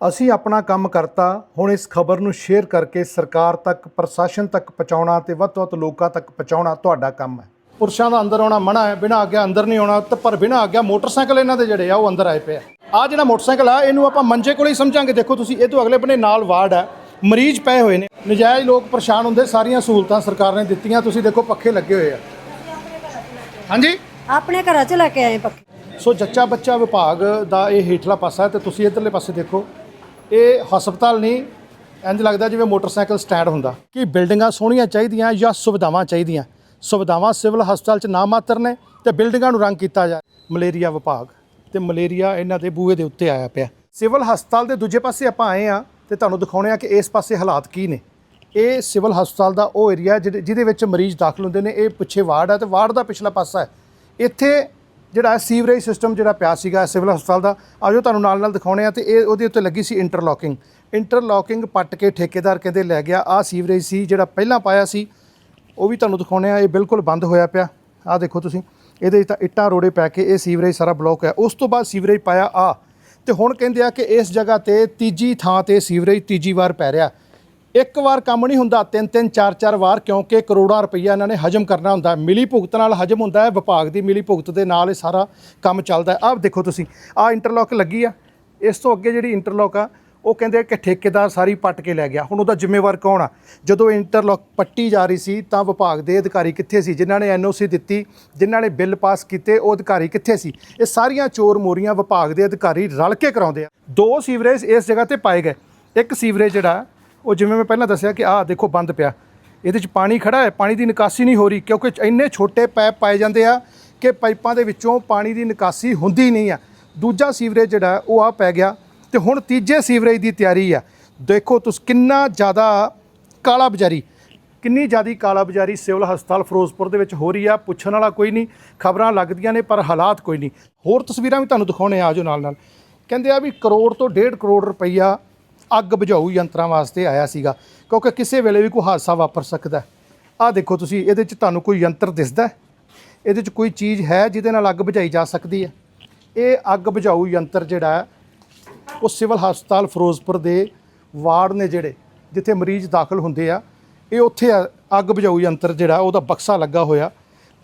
ਅਸੀਂ ਆਪਣਾ ਕੰਮ ਕਰਤਾ ਹੁਣ ਇਸ ਖਬਰ ਨੂੰ ਸ਼ੇਅਰ ਕਰਕੇ ਸਰਕਾਰ ਤੱਕ ਪ੍ਰਸ਼ਾਸਨ ਤੱਕ ਪਹੁੰਚਾਉਣਾ ਤੇ ਵੱਧ ਤੋਂ ਵੱਧ ਲੋਕਾਂ ਤੱਕ ਪਹੁੰਚਾਉਣਾ ਤੁਹਾਡਾ ਕੰਮ ਹੈ। ਪੁਰਸ਼ਾਂ ਦਾ ਅੰਦਰ ਆਉਣਾ ਮਨਾ ਹੈ ਬਿਨਾਂ ਆਗਿਆ ਅੰਦਰ ਨਹੀਂ ਆਉਣਾ ਤੇ ਪਰ ਬਿਨਾਂ ਆਗਿਆ ਮੋਟਰਸਾਈਕਲ ਇਹਨਾਂ ਦੇ ਜਿਹੜੇ ਆ ਉਹ ਅੰਦਰ ਆਏ ਪਏ ਆ। ਆ ਜਿਹੜਾ ਮੋਟਰਸਾਈਕਲ ਆ ਇਹਨੂੰ ਆਪਾਂ ਮੰਜੇ ਕੋਲੇ ਹੀ ਸਮਝਾਂਗੇ। ਦੇਖੋ ਤੁਸੀਂ ਇਹ ਤੋਂ ਅਗਲੇ ਬੰਨੇ ਨਾਲ ਵਾਰਡ ਹੈ ਮਰੀਜ਼ ਪਏ ਹੋਏ ਨੇ। ਨਜਾਇਜ਼ ਲੋਕ ਪਰੇਸ਼ਾਨ ਹੁੰਦੇ ਸਾਰੀਆਂ ਸਹੂਲਤਾਂ ਸਰਕਾਰ ਨੇ ਦਿੱਤੀਆਂ ਤੁਸੀਂ ਦੇਖੋ ਪੱਖੇ ਲੱਗੇ ਹੋਏ ਆ। ਹਾਂਜੀ? ਆਪਣੇ ਘਰਾਂ ਚ ਲੈ ਕੇ ਆਏ ਪੱਕੇ ਸੋ ਜੱਚਾ ਬੱਚਾ ਵਿਭਾਗ ਦਾ ਇਹ ਹੇਠਲਾ ਪਾਸਾ ਹੈ ਤੇ ਤੁਸੀਂ ਇਧਰਲੇ ਪਾਸੇ ਦੇਖੋ। ਇਹ ਹਸਪਤਾਲ ਨਹੀਂ ਇੰਜ ਲੱਗਦਾ ਜਿਵੇਂ ਮੋਟਰਸਾਈਕਲ ਸਟੈਂਡ ਹੁੰਦਾ। ਕਿ ਬਿਲਡਿੰਗਾਂ ਸੋਹਣੀਆਂ ਚਾਹੀਦੀਆਂ ਜਾਂ ਸੁਵਿਧਾਵਾਂ ਚਾਹੀਦੀਆਂ। ਸੁਵਿਧਾਵਾਂ ਸਿਵਲ ਹਸਪਤਾਲ 'ਚ ਨਾ ਮਾਤਰ ਨੇ ਤੇ ਬਿਲਡਿੰਗਾਂ ਨੂੰ ਰੰਗ ਕੀਤਾ ਜਾ ਮਲੇਰੀਆ ਵਿਭਾਗ ਤੇ ਮਲੇਰੀਆ ਇਹਨਾਂ ਦੇ ਬੂਹੇ ਦੇ ਉੱਤੇ ਆਇਆ ਪਿਆ। ਸਿਵਲ ਹਸਪਤਾਲ ਦੇ ਦੂਜੇ ਪਾਸੇ ਆਪਾਂ ਆਏ ਆ ਤੇ ਤੁਹਾਨੂੰ ਦਿਖਾਉਣੇ ਆ ਕਿ ਇਸ ਪਾਸੇ ਹਾਲਾਤ ਕੀ ਨੇ। ਇਹ ਸਿਵਲ ਹਸਪਤਾਲ ਦਾ ਉਹ ਏਰੀਆ ਜਿਹਦੇ ਵਿੱਚ ਮਰੀਜ਼ ਦਾਖਲ ਹੁੰਦੇ ਨੇ। ਇਹ ਪਿੱਛੇ ਵਾਰਡ ਹੈ ਤੇ ਵਾਰਡ ਦਾ ਪਿਛਲਾ ਪਾਸਾ ਹੈ। ਇੱਥੇ ਜਿਹੜਾ ਸੀਵਰੇਜ ਸਿਸਟਮ ਜਿਹੜਾ ਪਿਆ ਸੀਗਾ ਸਿਵਲ ਹਸਪਤਾਲ ਦਾ, ਆਜੋ ਤੁਹਾਨੂੰ ਨਾਲ ਨਾਲ ਦਿਖਾਉਣੇ ਆ ਤੇ ਇਹ ਉਹਦੇ ਉੱਤੇ ਲੱਗੀ ਸੀ ਇੰਟਰਲੋਕਿੰਗ ਇੰਟਰਲੋਕਿੰਗ ਪੱਟ ਕੇ ਠੇਕੇਦਾਰ ਕਹਿੰਦੇ ਲੈ ਗਿਆ ਆ ਸੀਵਰੇਜ ਸੀ ਜਿਹੜਾ ਪਹਿਲਾਂ ਪਾਇਆ ਸੀ, ਉਹ ਵੀ ਤੁਹਾਨੂੰ ਦਿਖਾਉਣੇ ਆ, ਇਹ ਬਿਲਕੁਲ ਬੰਦ ਹੋਇਆ ਪਿਆ। ਆ ਦੇਖੋ ਤੁਸੀਂ, ਇਹਦੇ 'ਚ ਤਾਂ ਇੱਟਾਂ ਰੋੜੇ ਪੈ ਕੇ ਇਹ ਸੀਵਰੇਜ ਸਾਰਾ ਬਲੌਕ ਹੈ। ਉਸ ਤੋਂ ਬਾਅਦ ਸੀਵਰੇਜ ਪਾਇਆ ਆ, ਤੇ ਹੁਣ ਕਹਿੰਦੇ ਆ ਕਿ ਇਸ ਜਗ੍ਹਾ ਤੇ ਤੀਜੀ ਥਾਂ ਤੇ ਸੀਵਰੇਜ ਤੀਜੀ ਵਾਰ ਪੈ ਰਿਹਾ। ਇੱਕ ਵਾਰ ਕੰਮ ਨਹੀਂ ਹੁੰਦਾ, ਤਿੰਨ ਤਿੰਨ, ਚਾਰ ਚਾਰ ਵਾਰ, ਕਿਉਂਕਿ ਕਰੋੜਾਂ ਰੁਪਈਆ ਇਹਨਾਂ ਨੇ ਹਜਮ ਕਰਨਾ ਹੁੰਦਾ। ਮਿਲੀ ਭੁਗਤ ਨਾਲ ਹਜਮ ਹੁੰਦਾ ਹੈ, ਵਿਭਾਗ ਦੀ ਮਿਲੀ ਭੁਗਤ ਦੇ ਨਾਲ ਇਹ ਸਾਰਾ ਕੰਮ ਚੱਲਦਾ ਹੈ। ਆਹ ਦੇਖੋ ਤੁਸੀਂ, ਆਹ ਇੰਟਰਲੌਕ ਲੱਗੀ ਆ। ਇਸ ਤੋਂ ਅੱਗੇ ਜਿਹੜੀ ਇੰਟਰਲੌਕ ਆ, ਉਹ ਕਹਿੰਦੇ ਕਿ ਠੇਕੇਦਾਰ ਸਾਰੀ ਪੱਟ ਕੇ ਲੈ ਗਿਆ। ਹੁਣ ਉਹਦਾ ਜ਼ਿੰਮੇਵਾਰ ਕੌਣ ਆ? ਜਦੋਂ ਇੰਟਰਲੌਕ ਪੱਟੀ ਜਾ ਰਹੀ ਸੀ, ਤਾਂ ਵਿਭਾਗ ਦੇ ਅਧਿਕਾਰੀ ਕਿੱਥੇ ਸੀ? ਜਿਨ੍ਹਾਂ ਨੇ ਐਨਓਸੀ ਦਿੱਤੀ, ਜਿਨ੍ਹਾਂ ਨੇ ਬਿੱਲ ਪਾਸ ਕੀਤੇ, ਉਹ ਅਧਿਕਾਰੀ ਕਿੱਥੇ ਸੀ? ਇਹ ਸਾਰੀਆਂ ਚੋਰ ਮੋਰੀਆਂ ਵਿਭਾਗ ਦੇ ਅਧਿਕਾਰੀ ਰਲ ਕੇ ਕਰਾਉਂਦੇ ਆ। ਦੋ ਸੀਵਰੇਜ ਇਸ ਜਗ੍ਹਾ ਤੇ ਪਾਏ ਗਏ। ਇੱਕ ਸੀਵਰੇਜ ਜਿਹੜਾ ਉਹ ਜਿਵੇਂ ਮੈਂ ਪਹਿਲਾਂ ਦੱਸਿਆ ਕਿ ਆਹ ਦੇਖੋ ਬੰਦ ਪਿਆ। ਇਹਦੇ 'ਚ ਪਾਣੀ ਖੜਾ ਹੈ, ਪਾਣੀ ਦੀ ਨਿਕਾਸੀ ਨਹੀਂ ਹੋ ਰਹੀ ਕਿਉਂਕਿ ਇੰਨੇ ਛੋਟੇ ਪੈਪ ਪਾਏ ਜਾਂਦੇ ਆ ਕਿ ਪਾਈਪਾਂ ਦੇ ਵਿੱਚੋਂ ਪਾਣੀ ਦੀ ਨਿਕਾਸੀ ਹੁੰਦੀ ਨਹੀਂ ਆ। ਦੂਜਾ ਸੀਵਰੇਜ ਜਿਹੜਾ ਉਹ ਆ ਪੈ ਗਿਆ ਤੇ ਹੁਣ ਤੀਜੇ ਸੀਵਰੇਜ ਦੀ ਤਿਆਰੀ ਆ। ਦੇਖੋ ਤੁਸੀਂ ਕਿੰਨਾ ਜ਼ਿਆਦਾ ਕਾਲਾ ਬਜ਼ਾਰੀ ਕਿੰਨੀ ਜ਼ਿਆਦੀ ਕਾਲਾਬਜ਼ਾਰੀ ਸਿਵਲ ਹਸਪਤਾਲ ਫਿਰੋਜ਼ਪੁਰ ਦੇ ਵਿੱਚ ਹੋ ਰਹੀ ਆ। ਪੁੱਛਣ ਵਾਲਾ ਕੋਈ ਨਹੀਂ, ਖਬਰਾਂ ਲੱਗਦੀਆਂ ਨੇ ਪਰ ਹਾਲਾਤ ਕੋਈ ਨਹੀਂ। ਹੋਰ ਤਸਵੀਰਾਂ ਵੀ ਤੁਹਾਨੂੰ ਦਿਖਾਉਣੇ ਆ ਜੋ ਨਾਲ ਨਾਲ ਕਹਿੰਦੇ ਆ ਵੀ ਕਰੋੜ ਤੋਂ ਡੇਢ ਕਰੋੜ ਰੁਪਈਆ ਅੱਗ ਬੁਝਾਊ ਯੰਤਰਾਂ ਵਾਸਤੇ ਆਇਆ ਸੀਗਾ, ਕਿਉਂਕਿ ਕਿਸੇ ਵੇਲੇ ਵੀ ਕੋਈ ਹਾਦਸਾ ਵਾਪਰ ਸਕਦਾ ਆਹ ਦੇਖੋ ਤੁਸੀਂ, ਇਹਦੇ 'ਚ ਤੁਹਾਨੂੰ ਕੋਈ ਯੰਤਰ ਦਿਸਦਾ ਇਹਦੇ 'ਚ ਕੋਈ ਚੀਜ਼ ਹੈ ਜਿਹਦੇ ਨਾਲ ਅੱਗ ਬੁਝਾਈ ਜਾ ਸਕਦੀ ਹੈ? ਇਹ ਅੱਗ ਬੁਝਾਊ ਯੰਤਰ ਜਿਹੜਾ ਉਹ ਸਿਵਲ ਹਸਪਤਾਲ ਫਿਰੋਜ਼ਪੁਰ ਦੇ ਵਾਰਡ ਨੇ ਜਿਹੜੇ, ਜਿੱਥੇ ਮਰੀਜ਼ ਦਾਖਲ ਹੁੰਦੇ ਆ, ਇਹ ਉੱਥੇ ਅੱਗ ਬੁਝਾਊ ਯੰਤਰ ਜਿਹੜਾ, ਉਹਦਾ ਬਕਸਾ ਲੱਗਾ ਹੋਇਆ।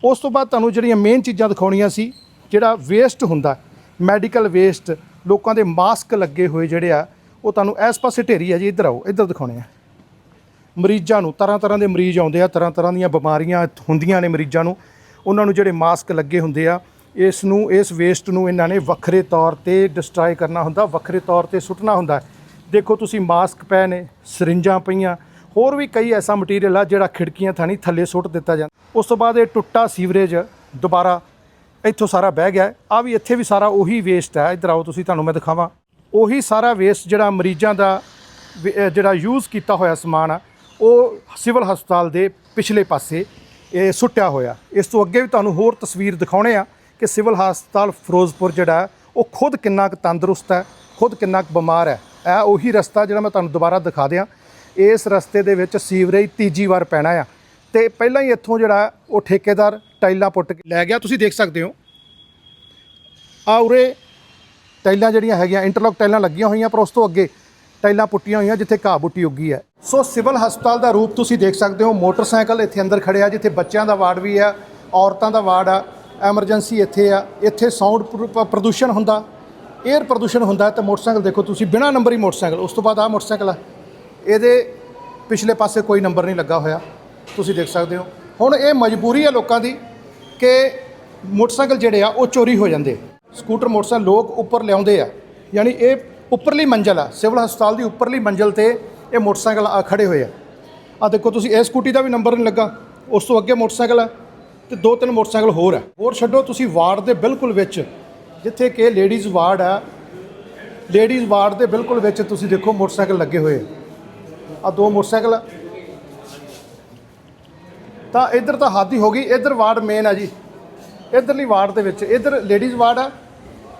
ਉਸ ਤੋਂ ਬਾਅਦ ਤੁਹਾਨੂੰ ਜਿਹੜੀਆਂ ਮੇਨ ਚੀਜ਼ਾਂ ਦਿਖਾਉਣੀਆਂ ਸੀ, ਜਿਹੜਾ ਵੇਸਟ ਹੁੰਦਾ ਮੈਡੀਕਲ ਵੇਸਟ ਲੋਕਾਂ ਦੇ ਮਾਸਕ ਲੱਗੇ ਹੋਏ ਜਿਹੜੇ ਆ ਉਹ ਤੁਹਾਨੂੰ ਇਸ ਪਾਸੇ ਢੇਰੀ ਹੈ ਜੀ, ਇੱਧਰ ਆਓ, ਇੱਧਰ ਦਿਖਾਉਣੇ ਆ। ਮਰੀਜ਼ਾਂ ਨੂੰ ਤਰ੍ਹਾਂ ਤਰ੍ਹਾਂ ਦੇ ਮਰੀਜ਼ ਆਉਂਦੇ ਆ, ਤਰ੍ਹਾਂ ਤਰ੍ਹਾਂ ਦੀਆਂ ਬਿਮਾਰੀਆਂ ਹੁੰਦੀਆਂ ਨੇ ਮਰੀਜ਼ਾਂ ਨੂੰ। ਉਹਨਾਂ ਨੂੰ ਜਿਹੜੇ ਮਾਸਕ ਲੱਗੇ ਹੁੰਦੇ ਆ, ਇਸ ਨੂੰ, ਇਸ ਵੇਸਟ ਨੂੰ ਇਹਨਾਂ ਨੇ ਵੱਖਰੇ ਤੌਰ ਤੇ ਡਿਸਟਰਾਏ ਕਰਨਾ ਹੁੰਦਾ, ਵੱਖਰੇ ਤੌਰ ਤੇ ਸੁੱਟਣਾ ਹੁੰਦਾ। ਦੇਖੋ ਤੁਸੀਂ ਮਾਸਕ ਪਏ ਨੇ, ਸਰਿੰਜਾਂ ਪਈਆਂ, ਹੋਰ ਵੀ ਕਈ ਐਸਾ ਮਟੀਰੀਅਲ ਆ ਜਿਹੜਾ ਖਿੜਕੀਆਂ, ਥਾਣੀ ਥੱਲੇ ਸੁੱਟ ਦਿੱਤਾ ਜਾਂਦਾ। ਉਸ ਤੋਂ ਬਾਅਦ ਇਹ ਟੁੱਟਾ ਸੀਵਰੇਜ ਦੁਬਾਰਾ ਇੱਥੋਂ ਸਾਰਾ ਬਹਿ ਗਿਆ ਆ ਵੀ ਇੱਥੇ ਵੀ ਸਾਰਾ ਉਹੀ ਵੇਸਟ ਹੈ ਇੱਧਰ ਆਓ ਤੁਸੀਂ, ਤੁਹਾਨੂੰ ਮੈਂ ਦਿਖਾਵਾਂ। ਉਹੀ ਸਾਰਾ ਵੇਸਟ ਜਿਹੜਾ ਮਰੀਜ਼ਾਂ ਦਾ ਜਿਹੜਾ ਯੂਜ਼ ਕੀਤਾ ਹੋਇਆ ਸਮਾਨ ਆ, ਉਹ ਸਿਵਲ ਹਸਪਤਾਲ ਦੇ ਪਿਛਲੇ ਪਾਸੇ, ਇਹ ਸੁੱਟਿਆ ਹੋਇਆ। ਇਸ ਤੋਂ ਅੱਗੇ ਵੀ ਤੁਹਾਨੂੰ ਹੋਰ ਤਸਵੀਰ ਦਿਖਾਉਣੇ ਆ ਕਿ ਸਿਵਲ ਹਸਪਤਾਲ ਫਿਰੋਜ਼ਪੁਰ ਜਿਹੜਾ, ਉਹ ਖੁਦ ਕਿੰਨਾ ਕੁ ਤੰਦਰੁਸਤ ਹੈ, ਖੁਦ ਕਿੰਨਾ ਕੁ ਬਿਮਾਰ ਹੈ। ਇਹ ਉਹੀ ਰਸਤਾ ਜਿਹੜਾ ਮੈਂ ਤੁਹਾਨੂੰ ਦੁਬਾਰਾ ਦਿਖਾ ਦਿਆਂ। ਇਸ ਰਸਤੇ ਦੇ ਵਿੱਚ ਸੀਵਰੇਜ ਤੀਜੀ ਵਾਰ ਪੈਣਾ ਆ। ਤੇ ਪਹਿਲਾਂ ਹੀ ਇੱਥੋਂ ਜਿਹੜਾ, ਉਹ ਠੇਕੇਦਾਰ ਟਾਈਲਾਂ ਪੁੱਟ ਕੇ ਲੈ ਗਿਆ। ਤੁਸੀਂ ਦੇਖ ਸਕਦੇ ਹੋ। ਆ ਉਰੇ ਟਾਈਲਾਂ ਜਿਹੜੀਆਂ ਹੈਗੀਆਂ ਇੰਟਰਲੌਕ ਟਾਈਲਾਂ ਲੱਗੀਆਂ ਹੋਈਆਂ ਪਰ ਉਸ ਤੋਂ ਅੱਗੇ ਟਾਈਲਾਂ ਪੁੱਟੀਆਂ ਹੋਈਆਂ ਜਿੱਥੇ ਘਾਹ ਬੁੱਟੀ ਉੱਗੀ ਹੈ। ਸੋ ਸਿਵਲ ਹਸਪਤਾਲ ਦਾ ਰੂਪ ਤੁਸੀਂ ਦੇਖ ਸਕਦੇ ਹੋ। ਮੋਟਰਸਾਈਕਲ ਇੱਥੇ ਅੰਦਰ ਖੜਿਆ ਜਿੱਥੇ ਬੱਚਿਆਂ ਦਾ ਵਾਰਡ ਵੀ ਆ, ਔਰਤਾਂ ਦਾ ਵਾਰਡ ਆ, ਐਮਰਜੈਂਸੀ ਇੱਥੇ ਆ। ਇੱਥੇ ਸਾਊਂਡ ਪ੍ਰਦੂਸ਼ਣ ਹੁੰਦਾ 에ਅਰ ਪ੍ਰਦੂਸ਼ਣ ਹੁੰਦਾ ਤੇ ਮੋਟਰਸਾਈਕਲ ਦੇਖੋ ਤੁਸੀਂ, ਬਿਨਾ ਹੀ ਮੋਟਰਸਾਈਕਲ, ਉਸ ਤੋਂ ਬਾਅਦ ਆ ਮੋਟਰਸਾਈਕਲ ਆ। ਇਹਦੇ ਪਿਛਲੇ ਪਾਸੇ ਕੋਈ ਨੰਬਰ ਨਹੀਂ ਲੱਗਾ ਹੋਇਆ, ਤੁਸੀਂ ਦੇਖ ਸਕਦੇ ਹੋ। ਹੁਣ ਇਹ ਮਜਬੂਰੀ ਹੈ ਲੋਕਾਂ ਦੀ ਕਿ ਮੋਟਰਸਾਈਕਲ ਜਿਹੜੇ ਆ, ਉਹ ਚੋਰੀ ਹੋ ਜਾਂਦੇ। ਸਕੂਟਰ, ਮੋਟਰਸਾਈਕਲ ਲੋਕ ਉੱਪਰ ਲਿਆਉਂਦੇ ਆ। ਯਾਨੀ ਇਹ ਉੱਪਰਲੀ ਮੰਜ਼ਲ ਆ, ਸਿਵਲ ਹਸਪਤਾਲ ਦੀ ਉੱਪਰਲੀ ਮੰਜ਼ਲ ਤੇ ਇਹ ਮੋਟਰਸਾਈਕਲ ਆ ਖੜੇ ਹੋਏ ਆ। ਆ ਦੇਖੋ ਤੁਸੀਂ, ਇਹ ਸਕੂਟੀ ਦਾ ਵੀ ਨੰਬਰ ਨਹੀਂ ਲੱਗਾ, ਉਸ ਤੋਂ ਅੱਗੇ ਮੋਟਰਸਾਈਕਲ ਆ ਤੇ ਦੋ ਤਿੰਨ ਮੋਟਰਸਾਈਕਲ ਹੋਰ ਆ। ਹੋਰ ਛੱਡੋ ਤੁਸੀਂ ਵਾਰਡ ਦੇ ਬਿਲਕੁਲ ਵਿੱਚ, ਜਿੱਥੇ ਕਿ ਲੇਡੀਜ਼ ਵਾਰਡ ਆ, ਲੇਡੀਜ਼ ਵਾਰਡ ਦੇ ਬਿਲਕੁਲ ਵਿੱਚ ਤੁਸੀਂ ਦੇਖੋ ਮੋਟਰਸਾਈਕਲ ਲੱਗੇ ਹੋਏ ਆ। ਦੋ ਮੋਟਰਸਾਈਕਲ ਤਾਂ ਇੱਧਰ ਤਾਂ ਹੱਦ ਹੀ ਹੋ ਗਈ, ਇੱਧਰ ਵਾਰਡ ਮੇਨ ਆ ਜੀ। ਇੱਧਰਲੀ ਵਾਰਡ ਦੇ ਵਿੱਚ, ਇੱਧਰ ਲੇਡੀਜ਼ ਵਾਰਡ ਆ।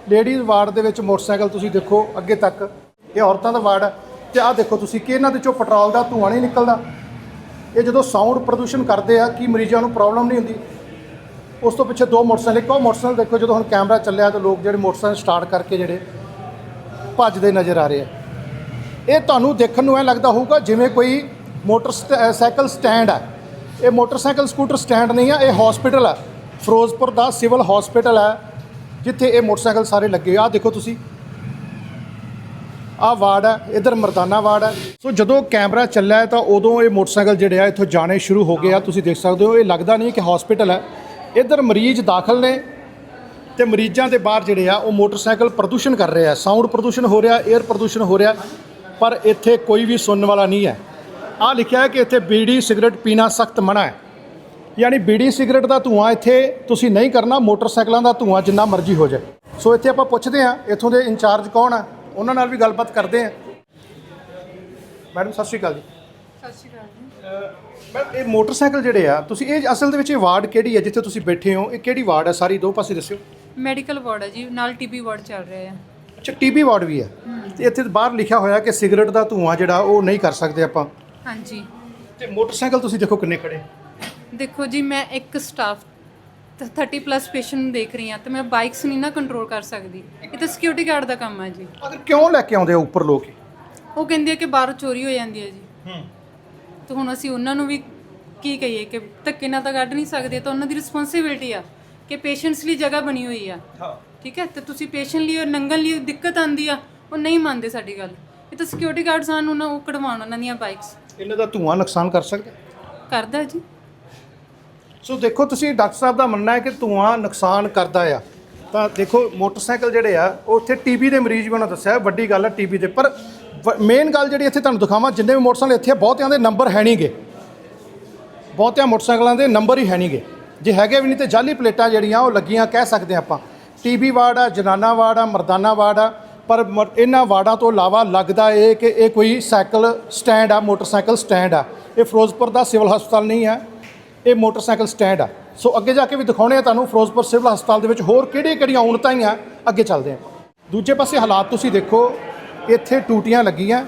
ਲੇਡੀਜ਼ ਵਾਰਡ ਦੇ ਵਿੱਚ ਮੋਟਰਸਾਈਕਲ ਤੁਸੀਂ ਦੇਖੋ ਅੱਗੇ ਤੱਕ। ਇਹ ਔਰਤਾਂ ਦਾ ਵਾਰਡ ਆ। ਤੇ ਆਹ ਦੇਖੋ ਤੁਸੀਂ ਕਿ ਇਹਨਾਂ ਦੇ ਚੋਂ ਪੈਟਰੋਲ ਦਾ ਧੂੰਆਂ ਨਹੀਂ ਨਿਕਲਦਾ। ਇਹ ਜਦੋਂ ਸਾਊਂਡ ਪ੍ਰਦੂਸ਼ਣ ਕਰਦੇ ਆ, ਕੀ ਮਰੀਜ਼ਾਂ ਨੂੰ ਪ੍ਰੋਬਲਮ ਨਹੀਂ ਹੁੰਦੀ? ਉਸ ਤੋਂ ਪਿੱਛੇ ਦੋ ਮੋਟਰਸਾਈਕਲ, ਇੱਕੋ ਮੋਟਰਸਾਈਕਲ ਦੇਖੋ ਜਦੋਂ ਹੁਣ ਕੈਮਰਾ ਚੱਲਿਆ ਤਾਂ ਲੋਕ ਜਿਹੜੇ ਮੋਟਰਸਾਈਕਲ ਸਟਾਰਟ ਕਰਕੇ ਜਿਹੜੇ ਭੱਜਦੇ ਨਜ਼ਰ ਆ ਰਹੇ ਆ। ਇਹ ਤੁਹਾਨੂੰ ਦੇਖਣ ਨੂੰ ਐ ਲੱਗਦਾ ਹੋਊਗਾ ਜਿਵੇਂ ਕੋਈ ਮੋਟਰਸਾਈਕਲ ਸਟੈਂਡ ਹੈ ਇਹ ਮੋਟਰਸਾਈਕਲ, ਸਕੂਟਰ ਸਟੈਂਡ ਨਹੀਂ ਆ, ਇਹ ਹਸਪੀਟਲ ਹੈ ਫਿਰੋਜ਼ਪੁਰ ਦਾ ਸਿਵਲ ਹਸਪੀਟਲ ਹੈ, ਜਿੱਥੇ ਇਹ ਮੋਟਰਸਾਈਕਲ ਸਾਰੇ ਲੱਗੇ ਆ। ਦੇਖੋ ਤੁਸੀਂ। ਆਹ ਵਾਰਡ ਹੈ, ਇਧਰ ਮਰਦਾਨਾ ਵਾਰਡ ਹੈ। ਸੋ ਜਦੋਂ ਕੈਮਰਾ ਚੱਲਿਆ ਤਾਂ ਉਦੋਂ ਇਹ ਮੋਟਰਸਾਈਕਲ ਜਿਹੜੇ ਆ, ਇੱਥੋਂ ਜਾਣੇ ਸ਼ੁਰੂ ਹੋ ਗਏ ਆ। ਤੁਸੀਂ ਦੇਖ ਸਕਦੇ ਹੋ, ਇਹ ਲੱਗਦਾ ਨਹੀਂ ਕਿ ਹਸਪੀਟਲ ਹੈ। ਇਧਰ ਮਰੀਜ਼ ਦਾਖਲ ਨੇ ਤੇ ਮਰੀਜ਼ਾਂ ਦੇ ਬਾਹਰ ਜਿਹੜੇ ਆ, ਉਹ ਮੋਟਰਸਾਈਕਲ ਪ੍ਰਦੂਸ਼ਣ ਕਰ ਰਹੇ ਆ ਸਾਊਂਡ ਪ੍ਰਦੂਸ਼ਣ ਹੋ ਰਿਹਾ 에ਅਰ ਪ੍ਰਦੂਸ਼ਣ ਹੋ ਰਿਹਾ, ਪਰ ਇੱਥੇ ਕੋਈ ਵੀ ਸੁਣਨ ਵਾਲਾ ਨਹੀਂ ਹੈ। ਆ ਲਿਖਿਆ ਹੈ ਕਿ ਇੱਥੇ ਬੀੜੀ, ਸਿਗਰਟ ਪੀਣਾ ਸਖਤ ਮਨਾ ਹੈ। ਯਾਨੀ ਬੀੜੀ ਸਿਗਰਟ ਦਾ ਧੂਆਂ ਇੱਥੇ ਤੁਸੀਂ ਨਹੀਂ ਕਰਨਾ ਮੋਟਰਸਾਈਕਲਾਂ ਦਾ ਧੂਆਂ ਜਿੰਨਾ ਮਰਜ਼ੀ ਹੋ ਜਾਏ। ਸੋ ਇੱਥੇ ਆਪਾਂ ਪੁੱਛਦੇ ਹਾਂ ਇੱਥੋਂ ਦੇ ਇੰਚਾਰਜ ਕੌਣ ਆ? ਉਹਨਾਂ ਨਾਲ ਵੀ ਗੱਲਬਾਤ ਕਰਦੇ ਹਾਂ। ਮੈਡਮ ਸਤਿ ਸ਼੍ਰੀ ਅਕਾਲ ਜੀ। ਸਤਿ ਸ਼੍ਰੀ ਅਕਾਲ ਜੀ। ਮੈਡਮ ਇਹ ਮੋਟਰਸਾਈਕਲ ਜਿਹੜੇ ਆ ਤੁਸੀਂ ਇਹ ਅਸਲ ਦੇ ਵਿੱਚ ਇਹ ਵਾਰਡ ਕਿਹੜੀ ਹੈ ਜਿੱਥੇ ਤੁਸੀਂ ਬੈਠੇ ਹੋ? ਇਹ ਕਿਹੜੀ ਵਾਰਡ ਹੈ ਸਾਰੀ ਦੋ ਪਾਸੇ ਦੱਸਿਓ। ਮੈਡੀਕਲ ਵਾਰਡ ਹੈ ਜੀ ਨਾਲ ਟੀਬੀ ਵਾਰਡ ਚੱਲ ਰਿਹਾ ਹੈ। ਅੱਛਾ ਟੀਬੀ ਵਾਰਡ ਵੀ ਹੈ। ਤੇ ਇੱਥੇ ਬਾਹਰ ਲਿਖਿਆ ਹੋਇਆ ਕਿ ਸਿਗਰਟ ਦਾ ਧੂਆਂ ਜਿਹੜਾ ਉਹ ਨਹੀਂ ਕਰ ਸਕਦੇ ਆਪਾਂ। ਹਾਂਜੀ। ਤੇ ਮੋਟਰਸਾਈਕਲ ਤੁਸੀਂ ਦੇਖੋ ਕਿੰਨੇ ਖੜੇ। ਦੇਖੋ ਜੀ ਮੈਂ ਇੱਕ ਸਟਾਫ 30 ਪਲੱਸ ਪੇਸ਼ੈਂਟ ਨੂੰ ਦੇਖ ਰਹੀ ਹਾਂ ਤੇ ਮੈਂ ਬਾਈਕਸ ਨਹੀਂ ਨਾ ਕੰਟਰੋਲ ਕਰ ਸਕਦੀ। ਇਹ ਤਾਂ ਸਿਕਿਉਰਿਟੀ ਗਾਰਡ ਦਾ ਕੰਮ ਹੈ ਜੀ। ਅਗਰ ਕਿਉਂ ਲੈ ਕੇ ਆਉਂਦੇ ਆ ਉੱਪਰ ਲੋਕ? ਉਹ ਕਹਿੰਦੇ ਆ ਕਿ ਬਾਹਰੋਂ ਚੋਰੀ ਹੋ ਜਾਂਦੀ ਹੈ ਜੀ। ਹੂੰ। ਤੇ ਹੁਣ ਅਸੀਂ ਉਹਨਾਂ ਨੂੰ ਵੀ ਕੀ ਕਹੀਏ ਕਿ ਧੱਕੇ ਨਾਲ ਤਾਂ ਕੱਢ ਨਹੀਂ ਸਕਦੇ ਤਾਂ ਉਹਨਾਂ ਦੀ ਰਿਸਪੌਂਸਿਬਿਲਟੀ ਆ ਕਿ ਪੇਸ਼ੈਂਟਸ ਲਈ ਜਗ੍ਹਾ ਬਣੀ ਹੋਈ ਆ। ਹਾਂ। ਠੀਕ ਹੈ? ਤੇ ਤੁਸੀਂ ਪੇਸ਼ੈਂਟ ਲਈ ਔਰ ਨੰਗਲ ਲਈ ਦਿੱਕਤ ਆਂਦੀ ਆ ਉਹ ਨਹੀਂ ਮੰਨਦੇ ਸਾਡੀ ਗੱਲ। ਇਹ ਤਾਂ ਸਿਕਿਉਰਿਟੀ ਗਾਰਡ ਸਾਨੂੰ ਨਾ ਉਹ ਕਢਵਾਉਣ ਉਹਨਾਂ ਦੀਆਂ ਬਾਈਕਸ ਇਹਨਾਂ ਦਾ ਧੂਆਂ ਨੁਕਸਾਨ ਕਰ ਸਕਦਾ? ਕਰਦਾ ਜੀ। ਸੋ ਦੇਖੋ ਤੁਸੀਂ ਡਾਕਟਰ ਸਾਹਿਬ ਦਾ ਮੰਨਣਾ ਹੈ ਕਿ ਧੂਆਂ ਨੁਕਸਾਨ ਕਰਦਾ ਆ। ਤਾਂ ਦੇਖੋ ਮੋਟਰਸਾਈਕਲ ਜਿਹੜੇ ਆ, ਉਹ ਉੱਥੇ ਟੀਬੀ ਦੇ ਮਰੀਜ਼ ਵੀ ਉਹਨਾਂ ਦੱਸਿਆ, ਵੱਡੀ ਗੱਲ ਹੈ ਟੀਬੀ ਦੇ। ਪਰ ਮੇਨ ਗੱਲ ਜਿਹੜੀ ਇੱਥੇ ਤੁਹਾਨੂੰ ਦਿਖਾਵਾਂ, ਜਿੰਨੇ ਵੀ ਮੋਟਰਸਾਈਕਲ ਇੱਥੇ ਬਹੁਤਿਆਂ ਦੇ ਨੰਬਰ ਹੈ ਨਹੀਂਗੇ ਬਹੁਤਿਆਂ ਮੋਟਰਸਾਈਕਲਾਂ ਦੇ ਨੰਬਰ ਹੀ ਹੈ ਨਹੀਂਗੇ ਜੇ ਹੈਗੇ ਵੀ ਨਹੀਂ ਤੇ ਜਾਲੀ ਪਲੇਟਾਂ ਜਿਹੜੀਆਂ, ਉਹ ਲੱਗੀਆਂ ਕਹਿ ਸਕਦੇ ਆਪਾਂ। ਟੀਬੀ ਵਾਰਡ ਆ, ਜਨਾਨਾ ਵਾਰਡ ਆ, ਮਰਦਾਨਾ ਵਾਰਡ ਆ, ਪਰ ਮ- ਇਹਨਾਂ ਵਾਰਡਾਂ ਤੋਂ ਇਲਾਵਾ ਲੱਗਦਾ ਇਹ ਕਿ ਇਹ ਕੋਈ ਸਾਈਕਲ ਸਟੈਂਡ ਆ, ਮੋਟਰਸਾਈਕਲ ਸਟੈਂਡ ਆ। ਇਹ ਫਿਰੋਜ਼ਪੁਰ ਦਾ ਸਿਵਲ ਹਸਪਤਾਲ ਨਹੀਂ ਹੈ ਇਹ ਮੋਟਰਸਾਈਕਲ ਸਟੈਂਡ ਆ। ਸੋ ਅੱਗੇ ਜਾ ਕੇ ਵੀ ਦਿਖਾਉਣੇ ਆ ਤੁਹਾਨੂੰ ਫਿਰੋਜ਼ਪੁਰ ਸਿਵਲ ਹਸਪਤਾਲ ਦੇ ਵਿੱਚ ਹੋਰ ਕਿਹੜੀਆਂ ਕਿਹੜੀਆਂ ਆ। ਅੱਗੇ ਚੱਲਦੇ ਆ। ਦੂਜੇ ਪਾਸੇ ਹਾਲਾਤ ਤੁਸੀਂ ਦੇਖੋ, ਇੱਥੇ ਟੂਟੀਆਂ ਲੱਗੀਆਂ,